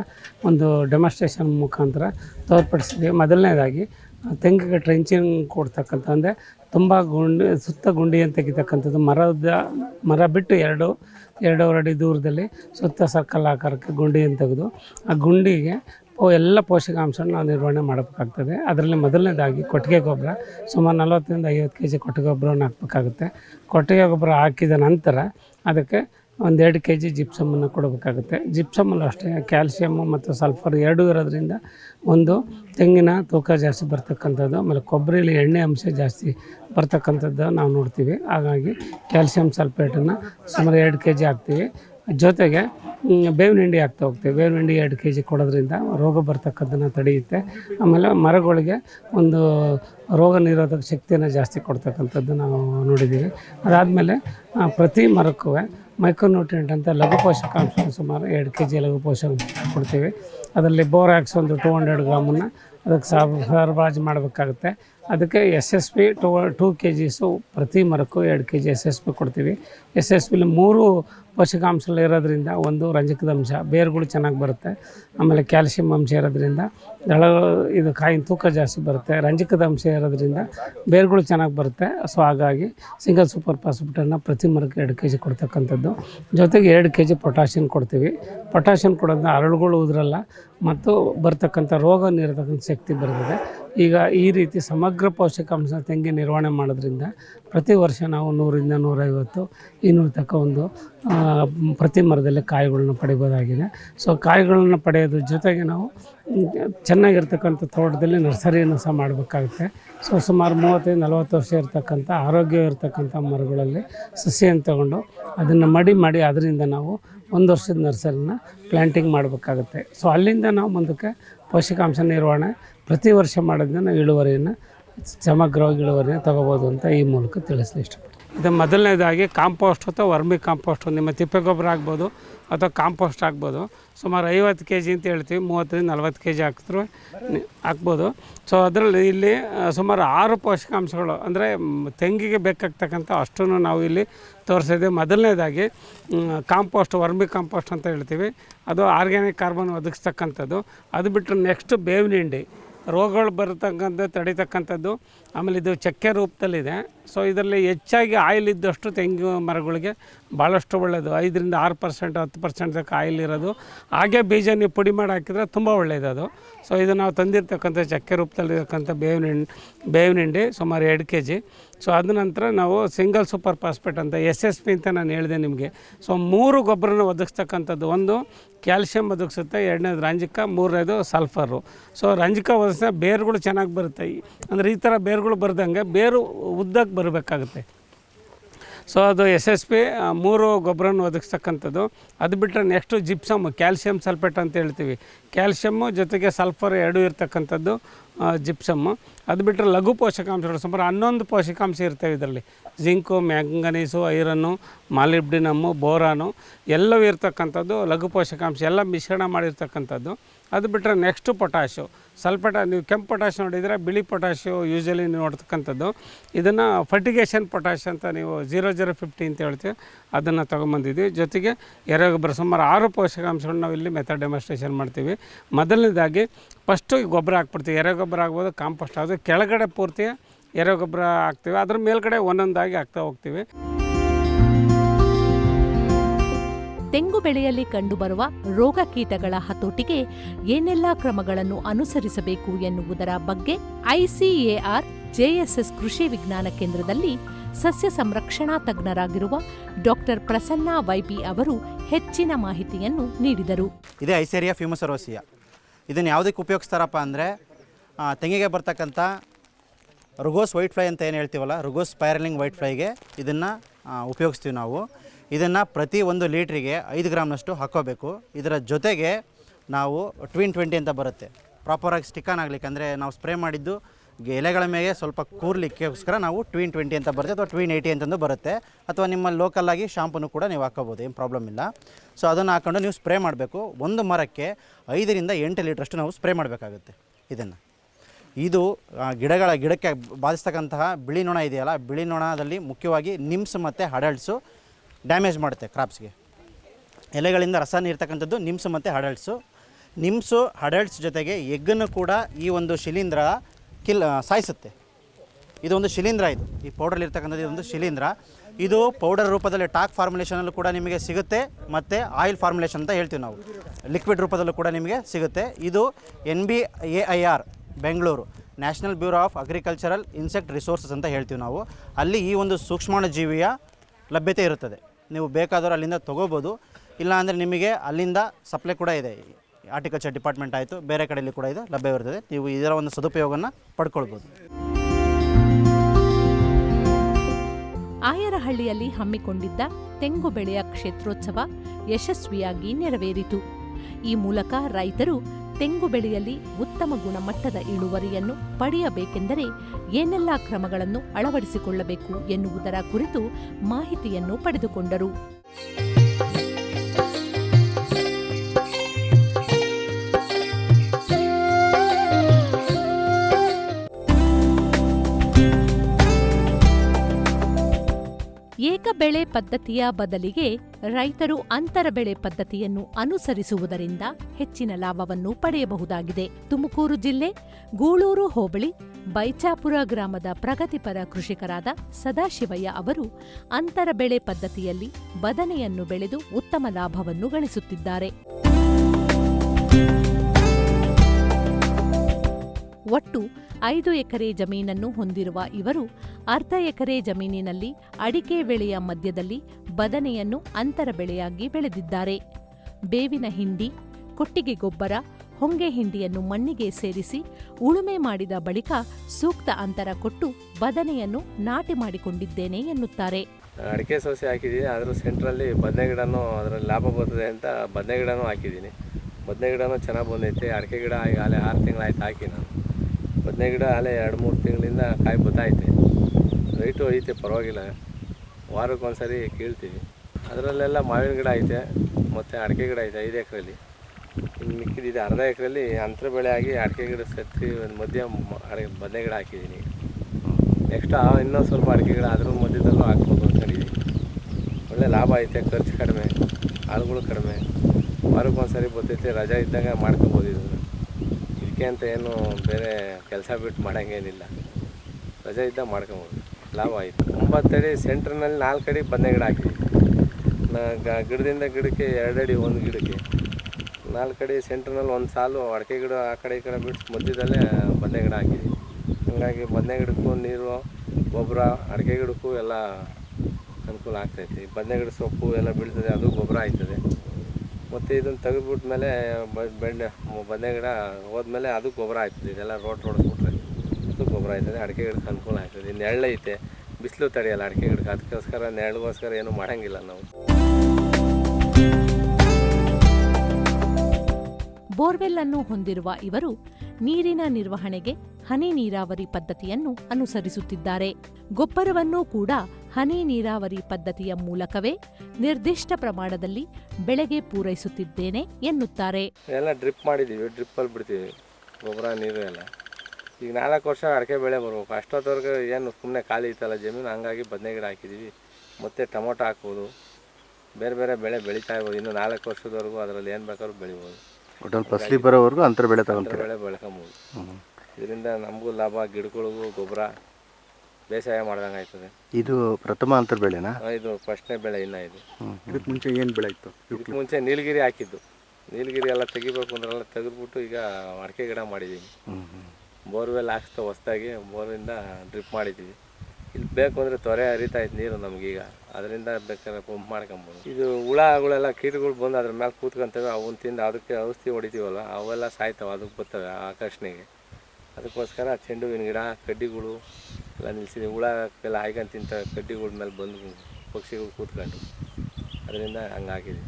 ಒಂದು ಡೆಮಾನ್ಸ್ಟ್ರೇಷನ್ ಮುಖಾಂತರ ತೋರ್ಪಡಿಸಿದ್ದೀವಿ ಮೊದಲನೇದಾಗಿ, ತೆಂಗಿಗೆ ಟ್ರೆಂಚಿಂಗ್ ಕೊಡ್ತಕ್ಕಂಥ, ಅಂದರೆ ತುಂಬ ಗುಂಡಿ, ಸುತ್ತ ಗುಂಡಿಯನ್ನು ತೆಗಿತಕ್ಕಂಥದ್ದು, ಮರದ, ಮರ ಬಿಟ್ಟು ಎರಡು, ಎರಡೂವರೆ ಅಡಿ ದೂರದಲ್ಲಿ ಸುತ್ತ ಸರ್ಕಲ್ ಆಕಾರಕ್ಕೆ ಗುಂಡಿಯನ್ನು ತೆಗೆದು, ಆ ಗುಂಡಿಗೆ ಎಲ್ಲ ಪೋಷಕಾಂಶವನ್ನು ನಾವು ನಿರ್ವಹಣೆ ಮಾಡಬೇಕಾಗ್ತದೆ. ಅದರಲ್ಲಿ ಮೊದಲನೇದಾಗಿ ಕೊಟ್ಟಿಗೆ ಗೊಬ್ಬರ. ಸುಮಾರು ನಲವತ್ತರಿಂದ ಐವತ್ತು ಕೆ ಜಿ ಕೊಟ್ಟಿಗೆ ಗೊಬ್ಬರವನ್ನು ಹಾಕಬೇಕಾಗುತ್ತೆ. ಕೊಟ್ಟಿಗೆ ಗೊಬ್ಬರ ಹಾಕಿದ ನಂತರ ಅದಕ್ಕೆ ಒಂದೆರಡು ಕೆ ಜಿ ಜಿಪ್ಸಮನ್ನು ಕೊಡಬೇಕಾಗುತ್ತೆ. ಜಿಪ್ಸಮಲ್ಲೂ ಅಷ್ಟೇ ಕ್ಯಾಲ್ಸಿಯಮ್ಮು ಮತ್ತು ಸಲ್ಫರ್ ಎರಡೂ ಇರೋದ್ರಿಂದ ಒಂದು ತೆಂಗಿನ ತೂಕ ಜಾಸ್ತಿ ಬರ್ತಕ್ಕಂಥದ್ದು, ಆಮೇಲೆ ಕೊಬ್ಬರಿಲಿ ಎಣ್ಣೆ ಅಂಶ ಜಾಸ್ತಿ ಬರ್ತಕ್ಕಂಥದ್ದು ನಾವು ನೋಡ್ತೀವಿ. ಹಾಗಾಗಿ ಕ್ಯಾಲ್ಸಿಯಂ ಸಲ್ಫೇಟನ್ನು ಸುಮಾರು ಎರಡು ಕೆ ಜಿ ಹಾಕ್ತೀವಿ. ಜೊತೆಗೆ ಬೇವಿನ ಹಿಂಡಿ ಹಾಕ್ತಾ ಹೋಗ್ತೀವಿ. ಬೇವಿನ ಹಿಂಡಿ ಎರಡು ಕೆ ಜಿ ಕೊಡೋದ್ರಿಂದ ರೋಗ ಬರ್ತಕ್ಕದ್ದನ್ನು ತಡೆಯುತ್ತೆ. ಆಮೇಲೆ ಮರಗಳಿಗೆ ಒಂದು ರೋಗ ನಿರೋಧಕ ಶಕ್ತಿಯನ್ನು ಜಾಸ್ತಿ ಕೊಡ್ತಕ್ಕಂಥದ್ದು ನಾವು ನೋಡಿದ್ದೀವಿ. ಅದಾದಮೇಲೆ ಪ್ರತಿ ಮರಕ್ಕೂ ಮೈಕ್ರೋನ್ಯೂಟ್ರಿಯೆಂಟ್ ಅಂತ ಲಘು ಪೋಷಕಾಂಶ ಸುಮಾರು ಎರಡು ಕೆ ಜಿ ಲಘು ಪೋಷಕಾಂಶ ಕೊಡ್ತೀವಿ. ಅದರಲ್ಲಿ ಬೋರಾಕ್ಸ್ ಒಂದು ಟೂ ಹಂಡ್ರೆಡ್ ಗ್ರಾಮನ್ನು ಅದಕ್ಕೆ ಸರಬರಾಜು ಮಾಡಬೇಕಾಗುತ್ತೆ. ಅದಕ್ಕೆ S S P two two K Gs ಪ್ರತಿ ಮರಕ್ಕೂ ಎರಡು K G S S P ಕೊಡ್ತೀವಿ. ಎಸ್ ಎಸ್ ಪಿಲಿ ಮೂರು ಪೋಷಕಾಂಶಗಳು ಇರೋದ್ರಿಂದ, ಒಂದು ರಂಜಕದ ಅಂಶ, ಬೇರುಗಳು ಚೆನ್ನಾಗಿ ಬರುತ್ತೆ, ಆಮೇಲೆ ಕ್ಯಾಲ್ಸಿಯಂ ಅಂಶ ಇರೋದ್ರಿಂದ, ದಳ, ಇದು ಕಾಯಿನ ತೂಕ ಜಾಸ್ತಿ ಬರುತ್ತೆ, ರಂಜಕದ ಅಂಶ ಇರೋದ್ರಿಂದ ಬೇರುಗಳು ಚೆನ್ನಾಗಿ ಬರುತ್ತೆ. ಸೊ ಹಾಗಾಗಿ ಸಿಂಗಲ್ ಸೂಪರ್ ಫಾಸ್ಫೇಟನ್ನು ಪ್ರತಿ ಮರಕ್ಕೆ ಎರಡು ಕೆ ಜಿ ಕೊಡ್ತಕ್ಕಂಥದ್ದು. ಜೊತೆಗೆ ಎರಡು ಕೆ ಜಿ ಪೊಟ್ಯಾಷಿಯನ್ ಕೊಡ್ತೀವಿ. ಪೊಟ್ಯಾಷಿಯನ್ ಕೊಡೋದ್ರಿಂದ ಅರಳುಗಳು ಉದ್ರಲ್ಲ, ಮತ್ತು ಬರ್ತಕ್ಕಂಥ ರೋಗ ನಿರೋಧಕ ಶಕ್ತಿ ಬರ್ತದೆ. ಈಗ ಈ ರೀತಿ ಸಮಗ್ರ ಪೋಷಕಾಂಶ ತೆಂಗಿ ನಿರ್ವಹಣೆ ಮಾಡೋದ್ರಿಂದ ಪ್ರತಿ ವರ್ಷ ನಾವು ನೂರಿಂದ ನೂರೈವತ್ತು ಇನ್ನೂರು ತಕ್ಕ ಒಂದು ಪ್ರತಿ ಮರದಲ್ಲಿ ಕಾಯಿಗಳನ್ನು ಪಡಿಬೋದಾಗಿದೆ. ಸೊ ಕಾಯಿಗಳನ್ನ ಪಡೆಯೋದ್ರ ಜೊತೆಗೆ ನಾವು ಚೆನ್ನಾಗಿರ್ತಕ್ಕಂಥ ತೋಟದಲ್ಲಿ ನರ್ಸರಿಯನ್ನು ಸಹ ಮಾಡಬೇಕಾಗುತ್ತೆ. ಸೊ ಸುಮಾರು ಮೂವತ್ತೈದು ನಲವತ್ತು ವರ್ಷ ಇರತಕ್ಕಂಥ ಆರೋಗ್ಯ ಇರತಕ್ಕಂಥ ಮರಗಳಲ್ಲಿ ಸಸಿಯನ್ನು ತಗೊಂಡು ಅದನ್ನು ಮಡಿ ಮಾಡಿ ಅದರಿಂದ ನಾವು ಒಂದು ವರ್ಷದ ನರ್ಸರಿನ ಪ್ಲ್ಯಾಂಟಿಂಗ್ ಮಾಡಬೇಕಾಗುತ್ತೆ. ಸೊ ಅಲ್ಲಿಂದ ನಾವು ಮುಂದಕ್ಕೆ ಪೋಷಕಾಂಶ ನಿರ್ವಹಣೆ ಪ್ರತಿ ವರ್ಷ ಮಾಡೋದ್ರಿಂದ ನಾವು ಇಳುವರಿಯನ್ನು ಸಮಗ್ರವಾಗಿ ಇಳುವರಿನ ತಗೋಬೋದು ಅಂತ ಈ ಮೂಲಕ ತಿಳಿಸಲು ಇಷ್ಟಪಡ್ತೀನಿ. ಇದು ಮೊದಲನೇದಾಗಿ ಕಾಂಪೋಸ್ಟ್ ಅಥವಾ ವರ್ಮಿ ಕಾಂಪೋಸ್ಟ್, ನಿಮ್ಮ ತಿಪ್ಪೆ ಗೊಬ್ಬರ ಆಗ್ಬೋದು ಅಥವಾ ಕಾಂಪೋಸ್ಟ್ ಆಗ್ಬೋದು. ಸುಮಾರು ಐವತ್ತು ಕೆ ಜಿ ಅಂತ ಹೇಳ್ತೀವಿ, ಮೂವತ್ತರಿಂದ ನಲ್ವತ್ತು ಕೆ ಜಿ ಹಾಕಿದ್ರು ಹಾಕ್ಬೋದು. ಸೊ ಅದರಲ್ಲಿ ಇಲ್ಲಿ ಸುಮಾರು ಆರು ಪೋಷಕಾಂಶಗಳು, ಅಂದರೆ ತೆಂಗಿಗೆ ಬೇಕಾಗ್ತಕ್ಕಂಥ ಅಷ್ಟನ್ನು ನಾವು ಇಲ್ಲಿ ತೋರಿಸಿದೆ. ಮೊದಲನೇದಾಗಿ ಕಾಂಪೋಸ್ಟ್, ವರ್ಮಿ ಕಾಂಪೋಸ್ಟ್ ಅಂತ ಹೇಳ್ತೀವಿ. ಅದು ಆರ್ಗ್ಯಾನಿಕ್ ಕಾರ್ಬನ್ ಒದಗಿಸ್ತಕ್ಕಂಥದ್ದು. ಅದು ಬಿಟ್ಟರೆ ನೆಕ್ಸ್ಟ್ ಬೇವಿನ ಹಿಂಡಿ. ರೋಗಗಳು ಬರತಕ್ಕಂಥ ತಡಿತಕ್ಕಂಥದ್ದು ಆಮೇಲೆ ಇದು ಚಕ್ಕೆ ರೂಪದಲ್ಲಿದೆ. ಸೊ ಇದರಲ್ಲಿ ಹೆಚ್ಚಾಗಿ ಆಯಿಲ್ ಇದ್ದಷ್ಟು ತೆಂಗಿನ ಮರಗಳಿಗೆ ಭಾಳಷ್ಟು ಒಳ್ಳೆಯದು ಐದರಿಂದ ಆರು ಪರ್ಸೆಂಟ್ ಹತ್ತು ಪರ್ಸೆಂಟ್ ತಕ್ಕ ಆಯಿಲ್ ಇರೋದು. ಹಾಗೆ ಬೀಜ ನೀವು ಪುಡಿ ಮಾಡಿ ಹಾಕಿದ್ರೆ ತುಂಬ ಒಳ್ಳೆಯದು ಅದು. ಸೊ ಇದು ನಾವು ತಂದಿರ್ತಕ್ಕಂಥ ಚಕ್ಕೆ ರೂಪದಲ್ಲಿರ್ತಕ್ಕಂಥ ಬೇವಿನ ಹಿಂಡಿ ಬೇವಿನ ಹಿಂಡಿ ಸುಮಾರು ಎರಡು ಕೆ ಜಿ ಸೊ ಅದ ನಂತರ ನಾವು ಸಿಂಗಲ್ ಸೂಪರ್ ಫಾಸ್ಫೇಟ್ ಅಂತ ಎಸ್ ಎಸ್ ಪಿ ಅಂತ ನಾನು ಹೇಳಿದೆ ನಿಮಗೆ. ಸೊ ಮೂರು ಗೊಬ್ಬರನ ಒದಗಿಸ್ತಕ್ಕಂಥದ್ದು. ಒಂದು ಕ್ಯಾಲ್ಸಿಯಂ ಒದಗಿಸುತ್ತೆ, ಎರಡನೇದು ರಂಜಕ, ಮೂರನೇದು ಸಲ್ಫರು ಸೊ ರಂಜಕ ಒದಗಿಸಿದ ಬೇರುಗಳು ಚೆನ್ನಾಗಿ ಬರುತ್ತೆ. ಅಂದರೆ ಈ ಥರ ಬೇರುಗಳು ಬರ್ದಂಗೆ ಬೇರು ಉದ್ದಕ್ಕೆ ಬರಬೇಕಾಗುತ್ತೆ. ಸೊ ಅದು ಎಸ್ ಎಸ್ ಪಿ ಮೂರು ಗೊಬ್ಬರನ ಒದಗಿಸ್ತಕ್ಕಂಥದ್ದು. ಅದು ಬಿಟ್ಟರೆ ನೆಕ್ಸ್ಟು ಜಿಪ್ಸಮ್, ಕ್ಯಾಲ್ಸಿಯಂ ಸಲ್ಫೇಟ್ ಅಂತ ಹೇಳ್ತೀವಿ. ಕ್ಯಾಲ್ಸಿಯಮ್ಮು ಜೊತೆಗೆ ಸಲ್ಫರ್ ಎರಡು ಇರ್ತಕ್ಕಂಥದ್ದು ಜಿಪ್ಸಮ್ಮು ಅದು ಬಿಟ್ಟರೆ ಲಘು ಪೋಷಕಾಂಶಗಳು ಸುಮಾರು ಹನ್ನೊಂದು ಪೋಷಕಾಂಶ ಇರ್ತವೆ ಇದರಲ್ಲಿ. Zinc, manganese, iron, molybdenum, boron, ಎಲ್ಲವೂ ಇರ್ತಕ್ಕಂಥದ್ದು ಲಘು ಪೋಷಕಾಂಶ, ಎಲ್ಲ ಮಿಶ್ರಣ ಮಾಡಿರ್ತಕ್ಕಂಥದ್ದು. ಅದು ಬಿಟ್ಟರೆ ನೆಕ್ಸ್ಟು ಪೊಟ್ಯಾಶು ಸಲ್ಫೇಟ ನೀವು ಕೆಂಪು ಪೊಟ್ಯಾಶ್ ನೋಡಿದರೆ ಬಿಳಿ ಪೊಟ್ಯಾಶು ಯೂಶಲಿ ನೀವು ನೋಡ್ತಕ್ಕಂಥದ್ದು. ಇದನ್ನು ಫರ್ಟಿಗೇಷನ್ ಪೊಟ್ಯಾಶ್ ಅಂತ ನೀವು ಜೀರೋ ಜೀರೋ ಫಿಫ್ಟಿ ಅಂತ ಹೇಳ್ತೀವಿ. ಅದನ್ನು ತೊಗೊಂಬಂದಿದ್ವಿ. ಜೊತೆಗೆ ಎರೆಗೊಬ್ಬರ ಸುಮಾರು ಆರು ಪೋಷಕಾಂಶಗಳನ್ನ ನಾವು ಇಲ್ಲಿ ಮೆಥಡ್ ಡೆಮಾನ್ಸ್ಟ್ರೇಷನ್ ಮಾಡ್ತೀವಿ. ಮೊದಲನೇದಾಗಿ ಫಸ್ಟು ಗೊಬ್ಬರ ಹಾಕ್ಬಿಡ್ತೀವಿ. ಎರೆಗೊಬ್ಬರ ಆಗ್ಬೋದು ಕಾಂಪೋಸ್ಟ್ ಆಗೋದು ಕೆಳಗಡೆ ಪೂರ್ತಿ ಎರೆಗೊಬ್ಬರ ಹಾಕ್ತೀವಿ. ಅದ್ರ ಮೇಲ್ಗಡೆ ಒಂದೊಂದಾಗಿ ಹಾಕ್ತಾ ಹೋಗ್ತೀವಿ. ತೆಂಗು ಬೆಳೆಯಲ್ಲಿ ಕಂಡುಬರುವ ರೋಗ ಕೀಟಗಳ ಹತೋಟಿಗೆ ಏನೆಲ್ಲ ಕ್ರಮಗಳನ್ನು ಅನುಸರಿಸಬೇಕು ಎನ್ನುವುದರ ಬಗ್ಗೆ ಐಸಿಎಆರ್ ಜೆಎಸ್ಎಸ್ ಕೃಷಿ ವಿಜ್ಞಾನ ಕೇಂದ್ರದಲ್ಲಿ ಸಸ್ಯ ಸಂರಕ್ಷಣಾ ತಜ್ಞರಾಗಿರುವ ಡಾಕ್ಟರ್ ಪ್ರಸನ್ನ ವೈಬಿ ಅವರು ಹೆಚ್ಚಿನ ಮಾಹಿತಿಯನ್ನು ನೀಡಿದರು. ಇದೇ ಐಸೇರಿಯಾ ಫ್ಯೂಮಸರೋಸಿಯಾ ಇದನ್ನು ಯಾವುದಕ್ಕೆ ಉಪಯೋಗಿಸ್ತಾರಪ್ಪ ಅಂದರೆ ತೆಂಗಿಗೆ ಬರ್ತಕ್ಕಂಥ ರುಗೋಸ್ ವೈಟ್ ಫ್ಲೈ ಅಂತ ಏನು ಹೇಳ್ತೀವಲ್ಲ, ರುಗೋಸ್ ಸ್ಪೈರಲಿಂಗ್ ವೈಟ್ ಫ್ಲೈಗೆ ಇದನ್ನು ಉಪಯೋಗಿಸ್ತೀವಿ ನಾವು. ಇದನ್ನು ಪ್ರತಿ ಒಂದು ಲೀಟ್ರಿಗೆ ಐದು ಗ್ರಾಮ್ನಷ್ಟು ಹಾಕ್ಕೋಬೇಕು. ಇದರ ಜೊತೆಗೆ ನಾವು ಟ್ವಿನ್ ಟ್ವೆಂಟಿ ಅಂತ ಬರುತ್ತೆ. ಪ್ರಾಪರಾಗಿ ಸ್ಟಿಕ್ಕನ್ ಆಗಲಿಕ್ಕೆ ಅಂದರೆ ನಾವು ಸ್ಪ್ರೇ ಮಾಡಿದ್ದು ಎಲೆಗಳ ಮೇಲೆ ಸ್ವಲ್ಪ ಕೂರ್ಲಿಕ್ಕೋಸ್ಕರ ನಾವು ಟ್ವಿನ್ ಟ್ವೆಂಟಿ ಅಂತ ಬರುತ್ತೆ ಅಥವಾ ಟ್ವಿನ್ ಏಯ್ಟಿ ಅಂತಂದು ಬರುತ್ತೆ. ಅಥವಾ ನಿಮ್ಮ ಲೋಕಲ್ಲಾಗಿ ಶಾಂಪೂನು ಕೂಡ ನೀವು ಹಾಕೋಬೋದು ಏನು ಪ್ರಾಬ್ಲಮ್ ಇಲ್ಲ. ಸೊ ಅದನ್ನು ಹಾಕ್ಕೊಂಡು ನೀವು ಸ್ಪ್ರೇ ಮಾಡಬೇಕು. ಒಂದು ಮರಕ್ಕೆ ಐದರಿಂದ ಎಂಟು ಲೀಟ್ರಷ್ಟು ನಾವು ಸ್ಪ್ರೇ ಮಾಡಬೇಕಾಗುತ್ತೆ ಇದನ್ನು. ಇದು ಗಿಡಗಳ ಗಿಡಕ್ಕೆ ಬಾಧಿಸ್ತಕ್ಕಂತಹ ಬಿಳಿ ನೊಣ ಇದೆಯಲ್ಲ, ಬಿಳಿ ನೊಣದಲ್ಲಿ ಮುಖ್ಯವಾಗಿ ನಿಮ್ಸ್ ಮತ್ತು ಹಡಲ್ಸು ಡ್ಯಾಮೇಜ್ ಮಾಡುತ್ತೆ ಕ್ರಾಪ್ಸ್ಗೆ ಎಲೆಗಳಿಂದ ರಸ ನೀರ್ತಕ್ಕಂಥದ್ದು ನಿಮ್ಸು ಮತ್ತು ಹಡಲ್ಸು ನಿಮ್ಸು ಹಡಲ್ಸ್ ಜೊತೆಗೆ ಎಗ್ಗನ್ನು ಕೂಡ ಈ ಒಂದು ಶಿಲೀಂಧ್ರ ಕಿಲ್ ಸಾಯಿಸುತ್ತೆ. ಇದೊಂದು ಶಿಲೀಂಧ್ರ ಇದು. ಈ ಪೌಡ್ರಲ್ಲಿ ಇರ್ತಕ್ಕಂಥದ್ದು ಇದೊಂದು ಶಿಲೀಂಧ್ರ. ಇದು ಪೌಡರ್ ರೂಪದಲ್ಲಿ ಟಾಕ್ ಫಾರ್ಮುಲೇಷನಲ್ಲೂ ಕೂಡ ನಿಮಗೆ ಸಿಗುತ್ತೆ ಮತ್ತು ಆಯಿಲ್ ಫಾರ್ಮುಲೇಷನ್ ಅಂತ ಹೇಳ್ತೀವಿ ನಾವು. ಲಿಕ್ವಿಡ್ ರೂಪದಲ್ಲೂ ಕೂಡ ನಿಮಗೆ ಸಿಗುತ್ತೆ. ಇದು N B A I R Bengaluru national bureau of agricultural insect resources ಅಂತ ಹೇಳ್ತೀವಿ ನಾವು. ಅಲ್ಲಿ ಈ ಒಂದು ಸೂಕ್ಷ್ಮಾಣು ಜೀವಿಯ ಲಭ್ಯತೆ ಇರುತ್ತದೆ. ನೀವು ಬೇಕಾದವರು ಅಲ್ಲಿಂದ ತೊಗೋಬೋದು. ಇಲ್ಲಾಂದರೆ ನಿಮಗೆ ಅಲ್ಲಿಂದ ಸಪ್ಲೈ ಕೂಡ ಇದೆ. ಆರ್ಟಿಕಲ್ಚರ್ ಡಿಪಾರ್ಟ್ಮೆಂಟ್ ಆಯಿತು, ಬೇರೆ ಕಡೆಯಲ್ಲಿ ಕೂಡ ಇದು ಲಭ್ಯವಿರುತ್ತದೆ ನೀವು ಇದರ ಒಂದು ಸದುಪಯೋಗವನ್ನು ಪಡ್ಕೊಳ್ಬೋದು. ಆಯರಹಳ್ಳಿಯಲ್ಲಿ ಹಮ್ಮಿಕೊಂಡಿದ್ದ ತೆಂಗು ಬೆಳೆಯ ಕ್ಷೇತ್ರೋತ್ಸವ ಯಶಸ್ವಿಯಾಗಿ ನೆರವೇರಿತು. ಈ ಮೂಲಕ ರೈತರು ತೆಂಗು ಬೆಳೆಯಲ್ಲಿ ಉತ್ತಮ ಗುಣಮಟ್ಟದ ಇಳುವರಿಯನ್ನು ಪಡೆಯಬೇಕೆಂದರೆ ಏನೆಲ್ಲ ಕ್ರಮಗಳನ್ನು ಅಳವಡಿಸಿಕೊಳ್ಳಬೇಕು ಎನ್ನುವುದರ ಕುರಿತು ಮಾಹಿತಿಯನ್ನು ಪಡೆದುಕೊಂಡರು. ಬೆಳೆ ಪದ್ಧತಿಯ ಬದಲಿಗೆ ರೈತರು ಅಂತರ ಬೆಳೆ ಪದ್ಧತಿಯನ್ನು ಅನುಸರಿಸುವುದರಿಂದ ಹೆಚ್ಚಿನ ಲಾಭವನ್ನು ಪಡೆಯಬಹುದಾಗಿದೆ. ತುಮಕೂರು ಜಿಲ್ಲೆ ಗೂಳೂರು ಹೋಬಳಿ ಬೈಚಾಪುರ ಗ್ರಾಮದ ಪ್ರಗತಿಪರ ಕೃಷಿಕರಾದ ಸದಾಶಿವಯ್ಯ ಅವರು ಅಂತರ ಬೆಳೆ ಪದ್ಧತಿಯಲ್ಲಿ ಬದನೆಯನ್ನು ಬೆಳೆದು ಉತ್ತಮ ಲಾಭವನ್ನು ಗಳಿಸುತ್ತಿದ್ದಾರೆ. ಒಟ್ಟು ಐದು ಎಕರೆ ಜಮೀನನ್ನು ಹೊಂದಿರುವ ಇವರು ಅರ್ಧ ಎಕರೆ ಜಮೀನಿನಲ್ಲಿ ಅಡಿಕೆ ಬೆಳೆಯ ಮಧ್ಯದಲ್ಲಿ ಬದನೆಯನ್ನು ಅಂತರ ಬೆಳೆಯಾಗಿ ಬೆಳೆದಿದ್ದಾರೆ. ಬೇವಿನ ಹಿಂಡಿ, ಕೊಟ್ಟಿಗೆ ಗೊಬ್ಬರ, ಹೊಂಗೆ ಹಿಂಡಿಯನ್ನು ಮಣ್ಣಿಗೆ ಸೇರಿಸಿ ಉಳುಮೆ ಮಾಡಿದ ಬಳಿಕ ಸೂಕ್ತ ಅಂತರ ಕೊಟ್ಟು ಬದನೆಯನ್ನು ನಾಟಿ ಮಾಡಿಕೊಂಡಿದ್ದೇನೆ ಎನ್ನುತ್ತಾರೆ. ಅಡಿಕೆ ಸೋಸೆ ಹಾಕಿದ್ದೀನಿ, ಆದರೂ ಸೆಂಟ್ರಲ್ಲಿ ಬದನೆ ಗಿಡನೂ ಅದರಲ್ಲಿ ಲಾಭ ಬರ್ತದೆ ಅಂತ ಬದನೆ ಗಿಡನೂ ಹಾಕಿದ್ದೀನಿ. ಬದನೆ ಗಿಡನೂ ಚೆನ್ನಾಗಿ ಬಂದೈತೆ, ಅಡಿಕೆ ಗಿಡ ಈಗ ಆರು ತಿಂಗಳಾಯ್ತು ಹಾಕಿ ನಾನು. ಬದನೆ ಗಿಡ ಅಲ್ಲೇ ಎರಡು ಮೂರು ತಿಂಗಳಿಂದ ಕಾಯಿ ಬತ್ತೈತೆ ರೈಟು ಐತೆ, ಪರವಾಗಿಲ್ಲ. ವಾರಕ್ಕೊಂದ್ಸರಿ ಕೀಳ್ತೀವಿ. ಅದರಲ್ಲೆಲ್ಲ ಮಾವಿನ ಗಿಡ ಐತೆ, ಮತ್ತು ಅಡಿಕೆ ಗಿಡ ಐತೆ ಐದು ಎಕರೆಲಿ. ಇನ್ನು ಮಿಕ್ಕಿದಿದೆ ಅರ್ಧ ಎಕರೆಲಿ ಅಂತರ ಬೆಳೆ ಆಗಿ ಅಡಿಕೆ ಗಿಡ ಸತ್ತಿ ಒಂದು ಮಧ್ಯ ಅಡಿಕೆ ಅಡಿ ಬದನೆ ಗಿಡ ಹಾಕಿದ್ದೀನಿ ನೆಕ್ಸ್ಟ್ ಇನ್ನೊಂದು ಸ್ವಲ್ಪ ಅಡಿಕೆ ಗಿಡ ಅದ್ರ ಮಧ್ಯದಲ್ಲೂ ಹಾಕ್ಬೋದು ಅಂದ್ಕೊಂಡಿದ್ದೀನಿ ಒಳ್ಳೆ ಲಾಭ ಐತೆ, ಖರ್ಚು ಕಡಿಮೆ, ಆಳುಗಳು ಕಡಿಮೆ. ವಾರಕ್ಕೊಂದ್ಸರಿ ಬರ್ತೈತೆ ರಜಾ ಇದ್ದಾಗ ಮಾಡ್ಕೊಬೋದು ಇದನ್ನು. ಇದಕ್ಕೆ ಅಂತ ಏನು ಬೇರೆ ಕೆಲಸ ಬಿಟ್ಟು ಮಾಡೋಂಗೇನಿಲ್ಲ. ರಜೆ ಇದ್ದ ಮಾಡ್ಕೊಬೋದು. ಲಾಭ ಆಯಿತು. ಒಂಬತ್ತಡಿ ಸೆಂಟ್ರ್ನಲ್ಲಿ ನಾಲ್ಕು ಅಡಿ ಬದನೆ ಗಿಡ ಹಾಕಿದ್ವಿ ನಾ ಗಿಡದಿಂದ ಗಿಡಕ್ಕೆ ಎರಡಡಿ ಒಂದು ಗಿಡಕ್ಕೆ. ನಾಲ್ಕು ಅಡಿ ಸೆಂಟ್ರ್ನಲ್ಲಿ ಒಂದು ಸಾಲು ಅಡಿಕೆ ಗಿಡ ಆ ಕಡೆ ಈ ಕಡೆ ಬಿಟ್ಟು ಮಧ್ಯದಲ್ಲೇ ಬದನೆ ಗಿಡ ಹಾಕಿದ್ವಿ ಹಂಗಾಗಿ ಬದನೆ ಗಿಡಕ್ಕೂ ನೀರು, ಗೊಬ್ಬರ, ಅಡಿಕೆ ಗಿಡಕ್ಕೂ ಎಲ್ಲ ಅನುಕೂಲ ಆಗ್ತೈತಿ. ಬದನೆ ಗಿಡ ಸೊಪ್ಪು ಎಲ್ಲ ಬೀಳ್ತದೆ, ಅದು ಗೊಬ್ಬರ ಆಯ್ತದೆ. ಮತ್ತು ಇದನ್ನು ತೆಗೆದ್ಬಿಟ್ಮೇಲೆ ಬೆಂಡೆ ಬದನೆ ಗಿಡ ಹೋದ್ಮೇಲೆ ಅದು ಗೊಬ್ಬರ ಆಯ್ತದೆ ಇದೆಲ್ಲ ರೋಡ್ ರೋಡಿಸ್ಬಿಟ್ರೆ ಅದು ಗೊಬ್ಬರ ಆಯ್ತದೆ ಅಡಿಕೆ ಗಿಡಕ್ಕೆ ಅನುಕೂಲ ಆಗ್ತದೆ. ಇನ್ನು ಐತೆ. ಬಿಸಿಲು ತಡೆಯಲ್ಲ ಅಡಿಕೆ ಗಿಡಕ್ಕೆ. ಅದಕ್ಕೋಸ್ಕರ ನೆರಳಿಗೋಸ್ಕರ ಏನು ಮಾಡೋಂಗಿಲ್ಲ ನಾವು. ಬೋರ್ವೆಲ್ ಅನ್ನು ಹೊಂದಿರುವ ಇವರು ನೀರಿನ ನಿರ್ವಹಣೆಗೆ ಹನಿ ನೀರಾವರಿ ಪದ್ಧತಿಯನ್ನು ಅನುಸರಿಸುತ್ತಿದ್ದಾರೆ. ಗೊಬ್ಬರವನ್ನು ಕೂಡ ಹನಿ ನೀರಾವರಿ ಪದ್ಧತಿಯ ಮೂಲಕವೇ ನಿರ್ದಿಷ್ಟ ಪ್ರಮಾಣದಲ್ಲಿ ಬೆಳೆಗೆ ಪೂರೈಸುತ್ತಿದ್ದೇನೆ ಎನ್ನುತ್ತಾರೆ. ಎಲ್ಲ ಡ್ರಿಪ್ ಮಾಡಿದ್ದೀವಿ ಡ್ರಿಪ್ಪಲ್ಲಿ ಬಿಡ್ತೀವಿ ಗೊಬ್ಬರ ನೀರು ಎಲ್ಲ. ಈಗ ನಾಲ್ಕು ವರ್ಷ ಅಡಿಕೆ ಬೆಳೆ ಬರ್ಬೇಕು. ಅಷ್ಟೊತ್ತವರೆಗೆ ಏನು ಸುಮ್ಮನೆ ಖಾಲಿ ಇತ್ತಲ್ಲ ಜಮೀನು ಹಂಗಾಗಿ ಬದನೆ ಗಿಡ ಹಾಕಿದ್ದೀವಿ. ಮತ್ತು ಟೊಮೊಟೊ ಹಾಕ್ಬೋದು. ಬೇರೆ ಬೇರೆ ಬೆಳೆ ಬೆಳೀತಾ ಇರ್ಬೋದು. ಇನ್ನು ನಾಲ್ಕು ವರ್ಷದವರೆಗೂ ಅದರಲ್ಲಿ ಏನು ಬೇಕಾದ್ರೂ ಬೆಳಿಬೋದು. ಒಟ್ಟಲ್ಲಿ ಫಸಲಿ ಬರೋವರೆಗೂ ಅಂತರ ಬೆಳೆ ಅಂತರ ಬೆಳೆ ಬೆಳ್ಕೊಬೋದು. ಇದರಿಂದ ನಮಗೂ ಲಾಭ ಗಿಡಗಳಿಗೂ ಗೊಬ್ಬರ ಬೇಸಾಯ ಮಾಡ್ದಂಗೆ ಆಯ್ತದೆ. ಇದು ಪ್ರಥಮ ಅಂತರ ಬೆಳೆನಾ? ಆ, ಇದು ಫಸ್ಟ್ನೇ ಬೆಳೆ ಇನ್ನ ಇದು. ಇದಕ್ಕೆ ಮುಂಚೆ ಏನು ಬೆಳೆ ಇತ್ತು? ಇದಕ್ಕೆ ಮುಂಚೆ ನೀಲಗಿರಿ ಹಾಕಿದ್ದು. ನೀಲಗಿರಿ ಎಲ್ಲ ತೆಗಿಬೇಕು ಅಂದ್ರೆಲ್ಲ ತೆಗೆದ್ಬಿಟ್ಟು ಈಗ ಮಡಕೆ ಗಿಡ ಮಾಡಿದ್ದೀವಿ ಬೋರ್ವೆಲ್ ಹಾಕ್ಸ್ತಾ ಹೊಸ್ದಾಗಿ ಬೋರಿಂದ ಡ್ರಿಪ್ ಮಾಡಿದ್ದೀವಿ ಇಲ್ಲಿ ಬೇಕು ಅಂದರೆ ತೊರೆ ಹರಿತಾ ಇತ್ತು ನೀರು ನಮಗೀಗ ಅದರಿಂದ ಬೇಕಾದ್ರೆ ಪಂಪ್ ಮಾಡ್ಕೊಬೋದು. ಇದು ಹುಳಗಳೆಲ್ಲ ಕೀಟಗಳು ಬಂದು ಅದ್ರ ಮೇಲೆ ಕೂತ್ಕೊಂತವೆ. ಅವನ್ನ ತಿಂದು ಅದಕ್ಕೆ ಔಷಧಿ ಹೊಡಿತೀವಲ್ಲ ಅವೆಲ್ಲ ಸಾಯ್ತಾವೆ. ಅದಕ್ಕೆ ಬರ್ತವೆ ಆಕರ್ಷಣೆಗೆ. ಅದಕ್ಕೋಸ್ಕರ ಚೆಂಡು ಹೂವಿನ ಗಿಡ ಕಡ್ಡಿಗಳು ಎಲ್ಲ ನಿಲ್ಸಿದೆ ಹುಳ ಎಲ್ಲ ಹಾಯ್ಕೊಂಡು ತಿಂತ ಕಡ್ಡಿಗಳ ಮೇಲೆ ಬಂದು ಪಕ್ಷಿಗಳು ಕೂತ್ಕೊಂಡು ಅದರಿಂದ ಹಂಗಾಗಿದೆ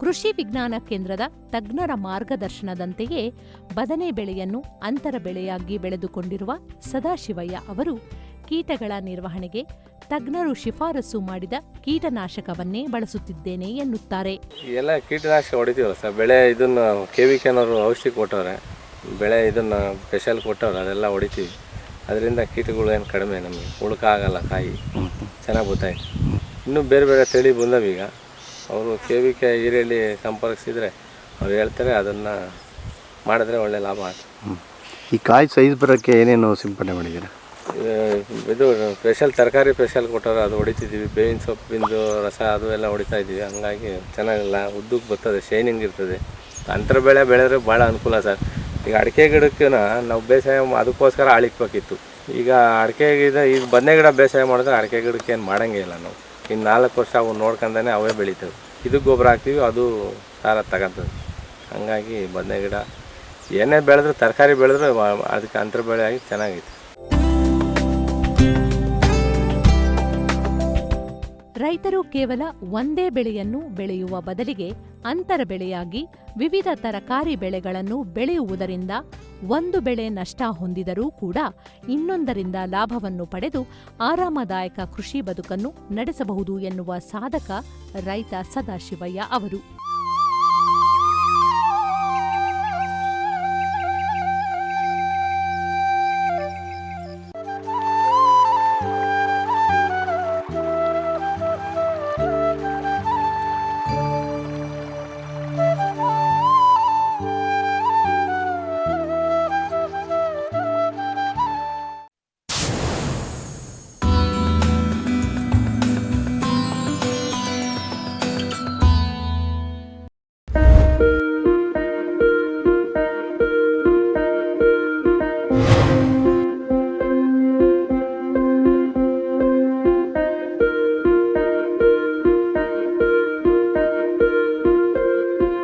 ಕೃಷಿ ವಿಜ್ಞಾನ ಕೇಂದ್ರದ ತಜ್ಞರ ಮಾರ್ಗದರ್ಶನದಂತೆಯೇ ಬದನೆ ಬೆಳೆಯನ್ನು ಅಂತರ ಬೆಳೆಯಾಗಿ ಬೆಳೆದುಕೊಂಡಿರುವ ಸದಾಶಿವಯ್ಯ ಅವರು ಕೀಟಗಳ ನಿರ್ವಹಣೆಗೆ ತಜ್ಞರು ಶಿಫಾರಸು ಮಾಡಿದ ಕೀಟನಾಶಕವನ್ನೇ ಬಳಸುತ್ತಿದ್ದೇನೆ ಎನ್ನುತ್ತಾರೆ. ಎಲ್ಲ ಕೀಟನಾಶಕ ಹೊಡಿತೀವಲ್ಲ ಸರ್ ಬೆಳೆ ಇದನ್ನು ಕೆ ವಿ ಕೆನವರು ಔಷಧಿ ಕೊಟ್ಟವ್ರೆ. ಬೆಳೆ ಇದನ್ನು ಸ್ಪೆಷಲ್ ಕೊಟ್ಟವ್ರು ಅದೆಲ್ಲ ಹೊಡಿತೀವಿ. ಅದರಿಂದ ಕೀಟಗಳು ಏನು ಕಡಿಮೆ ನಮಗೆ ಉಳ್ಕ ಆಗಲ್ಲ ಕಾಯಿ. ಚೆನ್ನಾಗಿ ಗೊತ್ತಾಯ್ತು. ಇನ್ನೂ ಬೇರೆ ಬೇರೆ ತಳಿ ಬಂದವೀಗ ಅವರು ಕೆ ವಿ ಕೆ ಈರುಳ್ಳಿ ಸಂಪರ್ಕಿಸಿದರೆ ಅವ್ರು ಹೇಳ್ತಾರೆ ಅದನ್ನು ಮಾಡಿದ್ರೆ ಒಳ್ಳೆ ಲಾಭ ಆಗ್ತದೆ. ಹ್ಞೂ ಈ ಕಾಯಿ ಸೈಜ್ ಬರೋಕ್ಕೆ ಏನೇನು ಸಿಂಪಡಣೆ ಮಾಡಿದ್ದೀರಾ? ಇದು- ಇದು ಸ್ಪೆಷಲ್ ತರಕಾರಿ ಸ್ಪೆಷಲ್ ಕೊಟ್ಟವ್ರೆ ಅದು ಹೊಡಿತಿದ್ದೀವಿ. ಬೇವಿನ ಸೊಪ್ಪಿಂದು ರಸ ಅದು ಎಲ್ಲ ಹೊಡಿತಾ ಇದ್ದೀವಿ. ಹಂಗಾಗಿ ಚೆನ್ನಾಗಿಲ್ಲ. ಉದ್ದಕ್ಕೆ ಬರ್ತದೆ ಶೈನಿಂಗ್ ಇರ್ತದೆ. ಅಂತರ ಬೆಳೆ ಬೆಳೆದ್ರೆ ಭಾಳ ಅನುಕೂಲ ಸರ್. ಈಗ ಅಡಿಕೆ ಗಿಡಕ್ಕೆ ನಾವು ಬೇಸಾಯ ಅದಕ್ಕೋಸ್ಕರ ಆಳಿಕ್ಬೇಕಿತ್ತು ಈಗ ಅಡಿಕೆ ಗಿಡ, ಈಗ ಬದನೆ ಗಿಡ ಬೇಸಾಯ ಮಾಡಿದ್ರೆ ಅಡಿಕೆ ಗಿಡಕ್ಕೆ ಏನು ಮಾಡೋಂಗೇ ನಾವು. ಇನ್ನು ನಾಲ್ಕು ವರ್ಷ ಅವು ನೋಡ್ಕೊಂಡೇ ಅವೇ ಬೆಳಿತವೆ. ಇದಕ್ಕೆ ಗೊಬ್ಬರ ಹಾಕ್ತೀವಿ, ಅದು ಸಾರ ತಗೊಂತದೆ ಹಂಗಾಗಿ ಬದನೆ ಗಿಡ ಏನೇ ಬೆಳೆದ್ರೆ, ತರಕಾರಿ ಬೆಳೆದ್ರೆ ಅದಕ್ಕೆ ಅಂತರ ಬೆಳೆ ಆಗಿ ಚೆನ್ನಾಗೈತೆ. ರೈತರು ಕೇವಲ ಒಂದೇ ಬೆಳೆಯನ್ನು ಬೆಳೆಯುವ ಬದಲಿಗೆ ಅಂತರ ಬೆಳೆಯಾಗಿ ವಿವಿಧ ತರಕಾರಿ ಬೆಳೆಗಳನ್ನು ಬೆಳೆಯುವುದರಿಂದ ಒಂದು ಬೆಳೆ ನಷ್ಟ ಹೊಂದಿದರೂ ಕೂಡ ಇನ್ನೊಂದರಿಂದ ಲಾಭವನ್ನು ಪಡೆದು ಆರಾಮದಾಯಕ ಕೃಷಿ ಬದುಕನ್ನು ನಡೆಸಬಹುದು ಎನ್ನುವ ಸಾಧಕ ರೈತ ಸದಾಶಿವಯ್ಯ ಅವರು.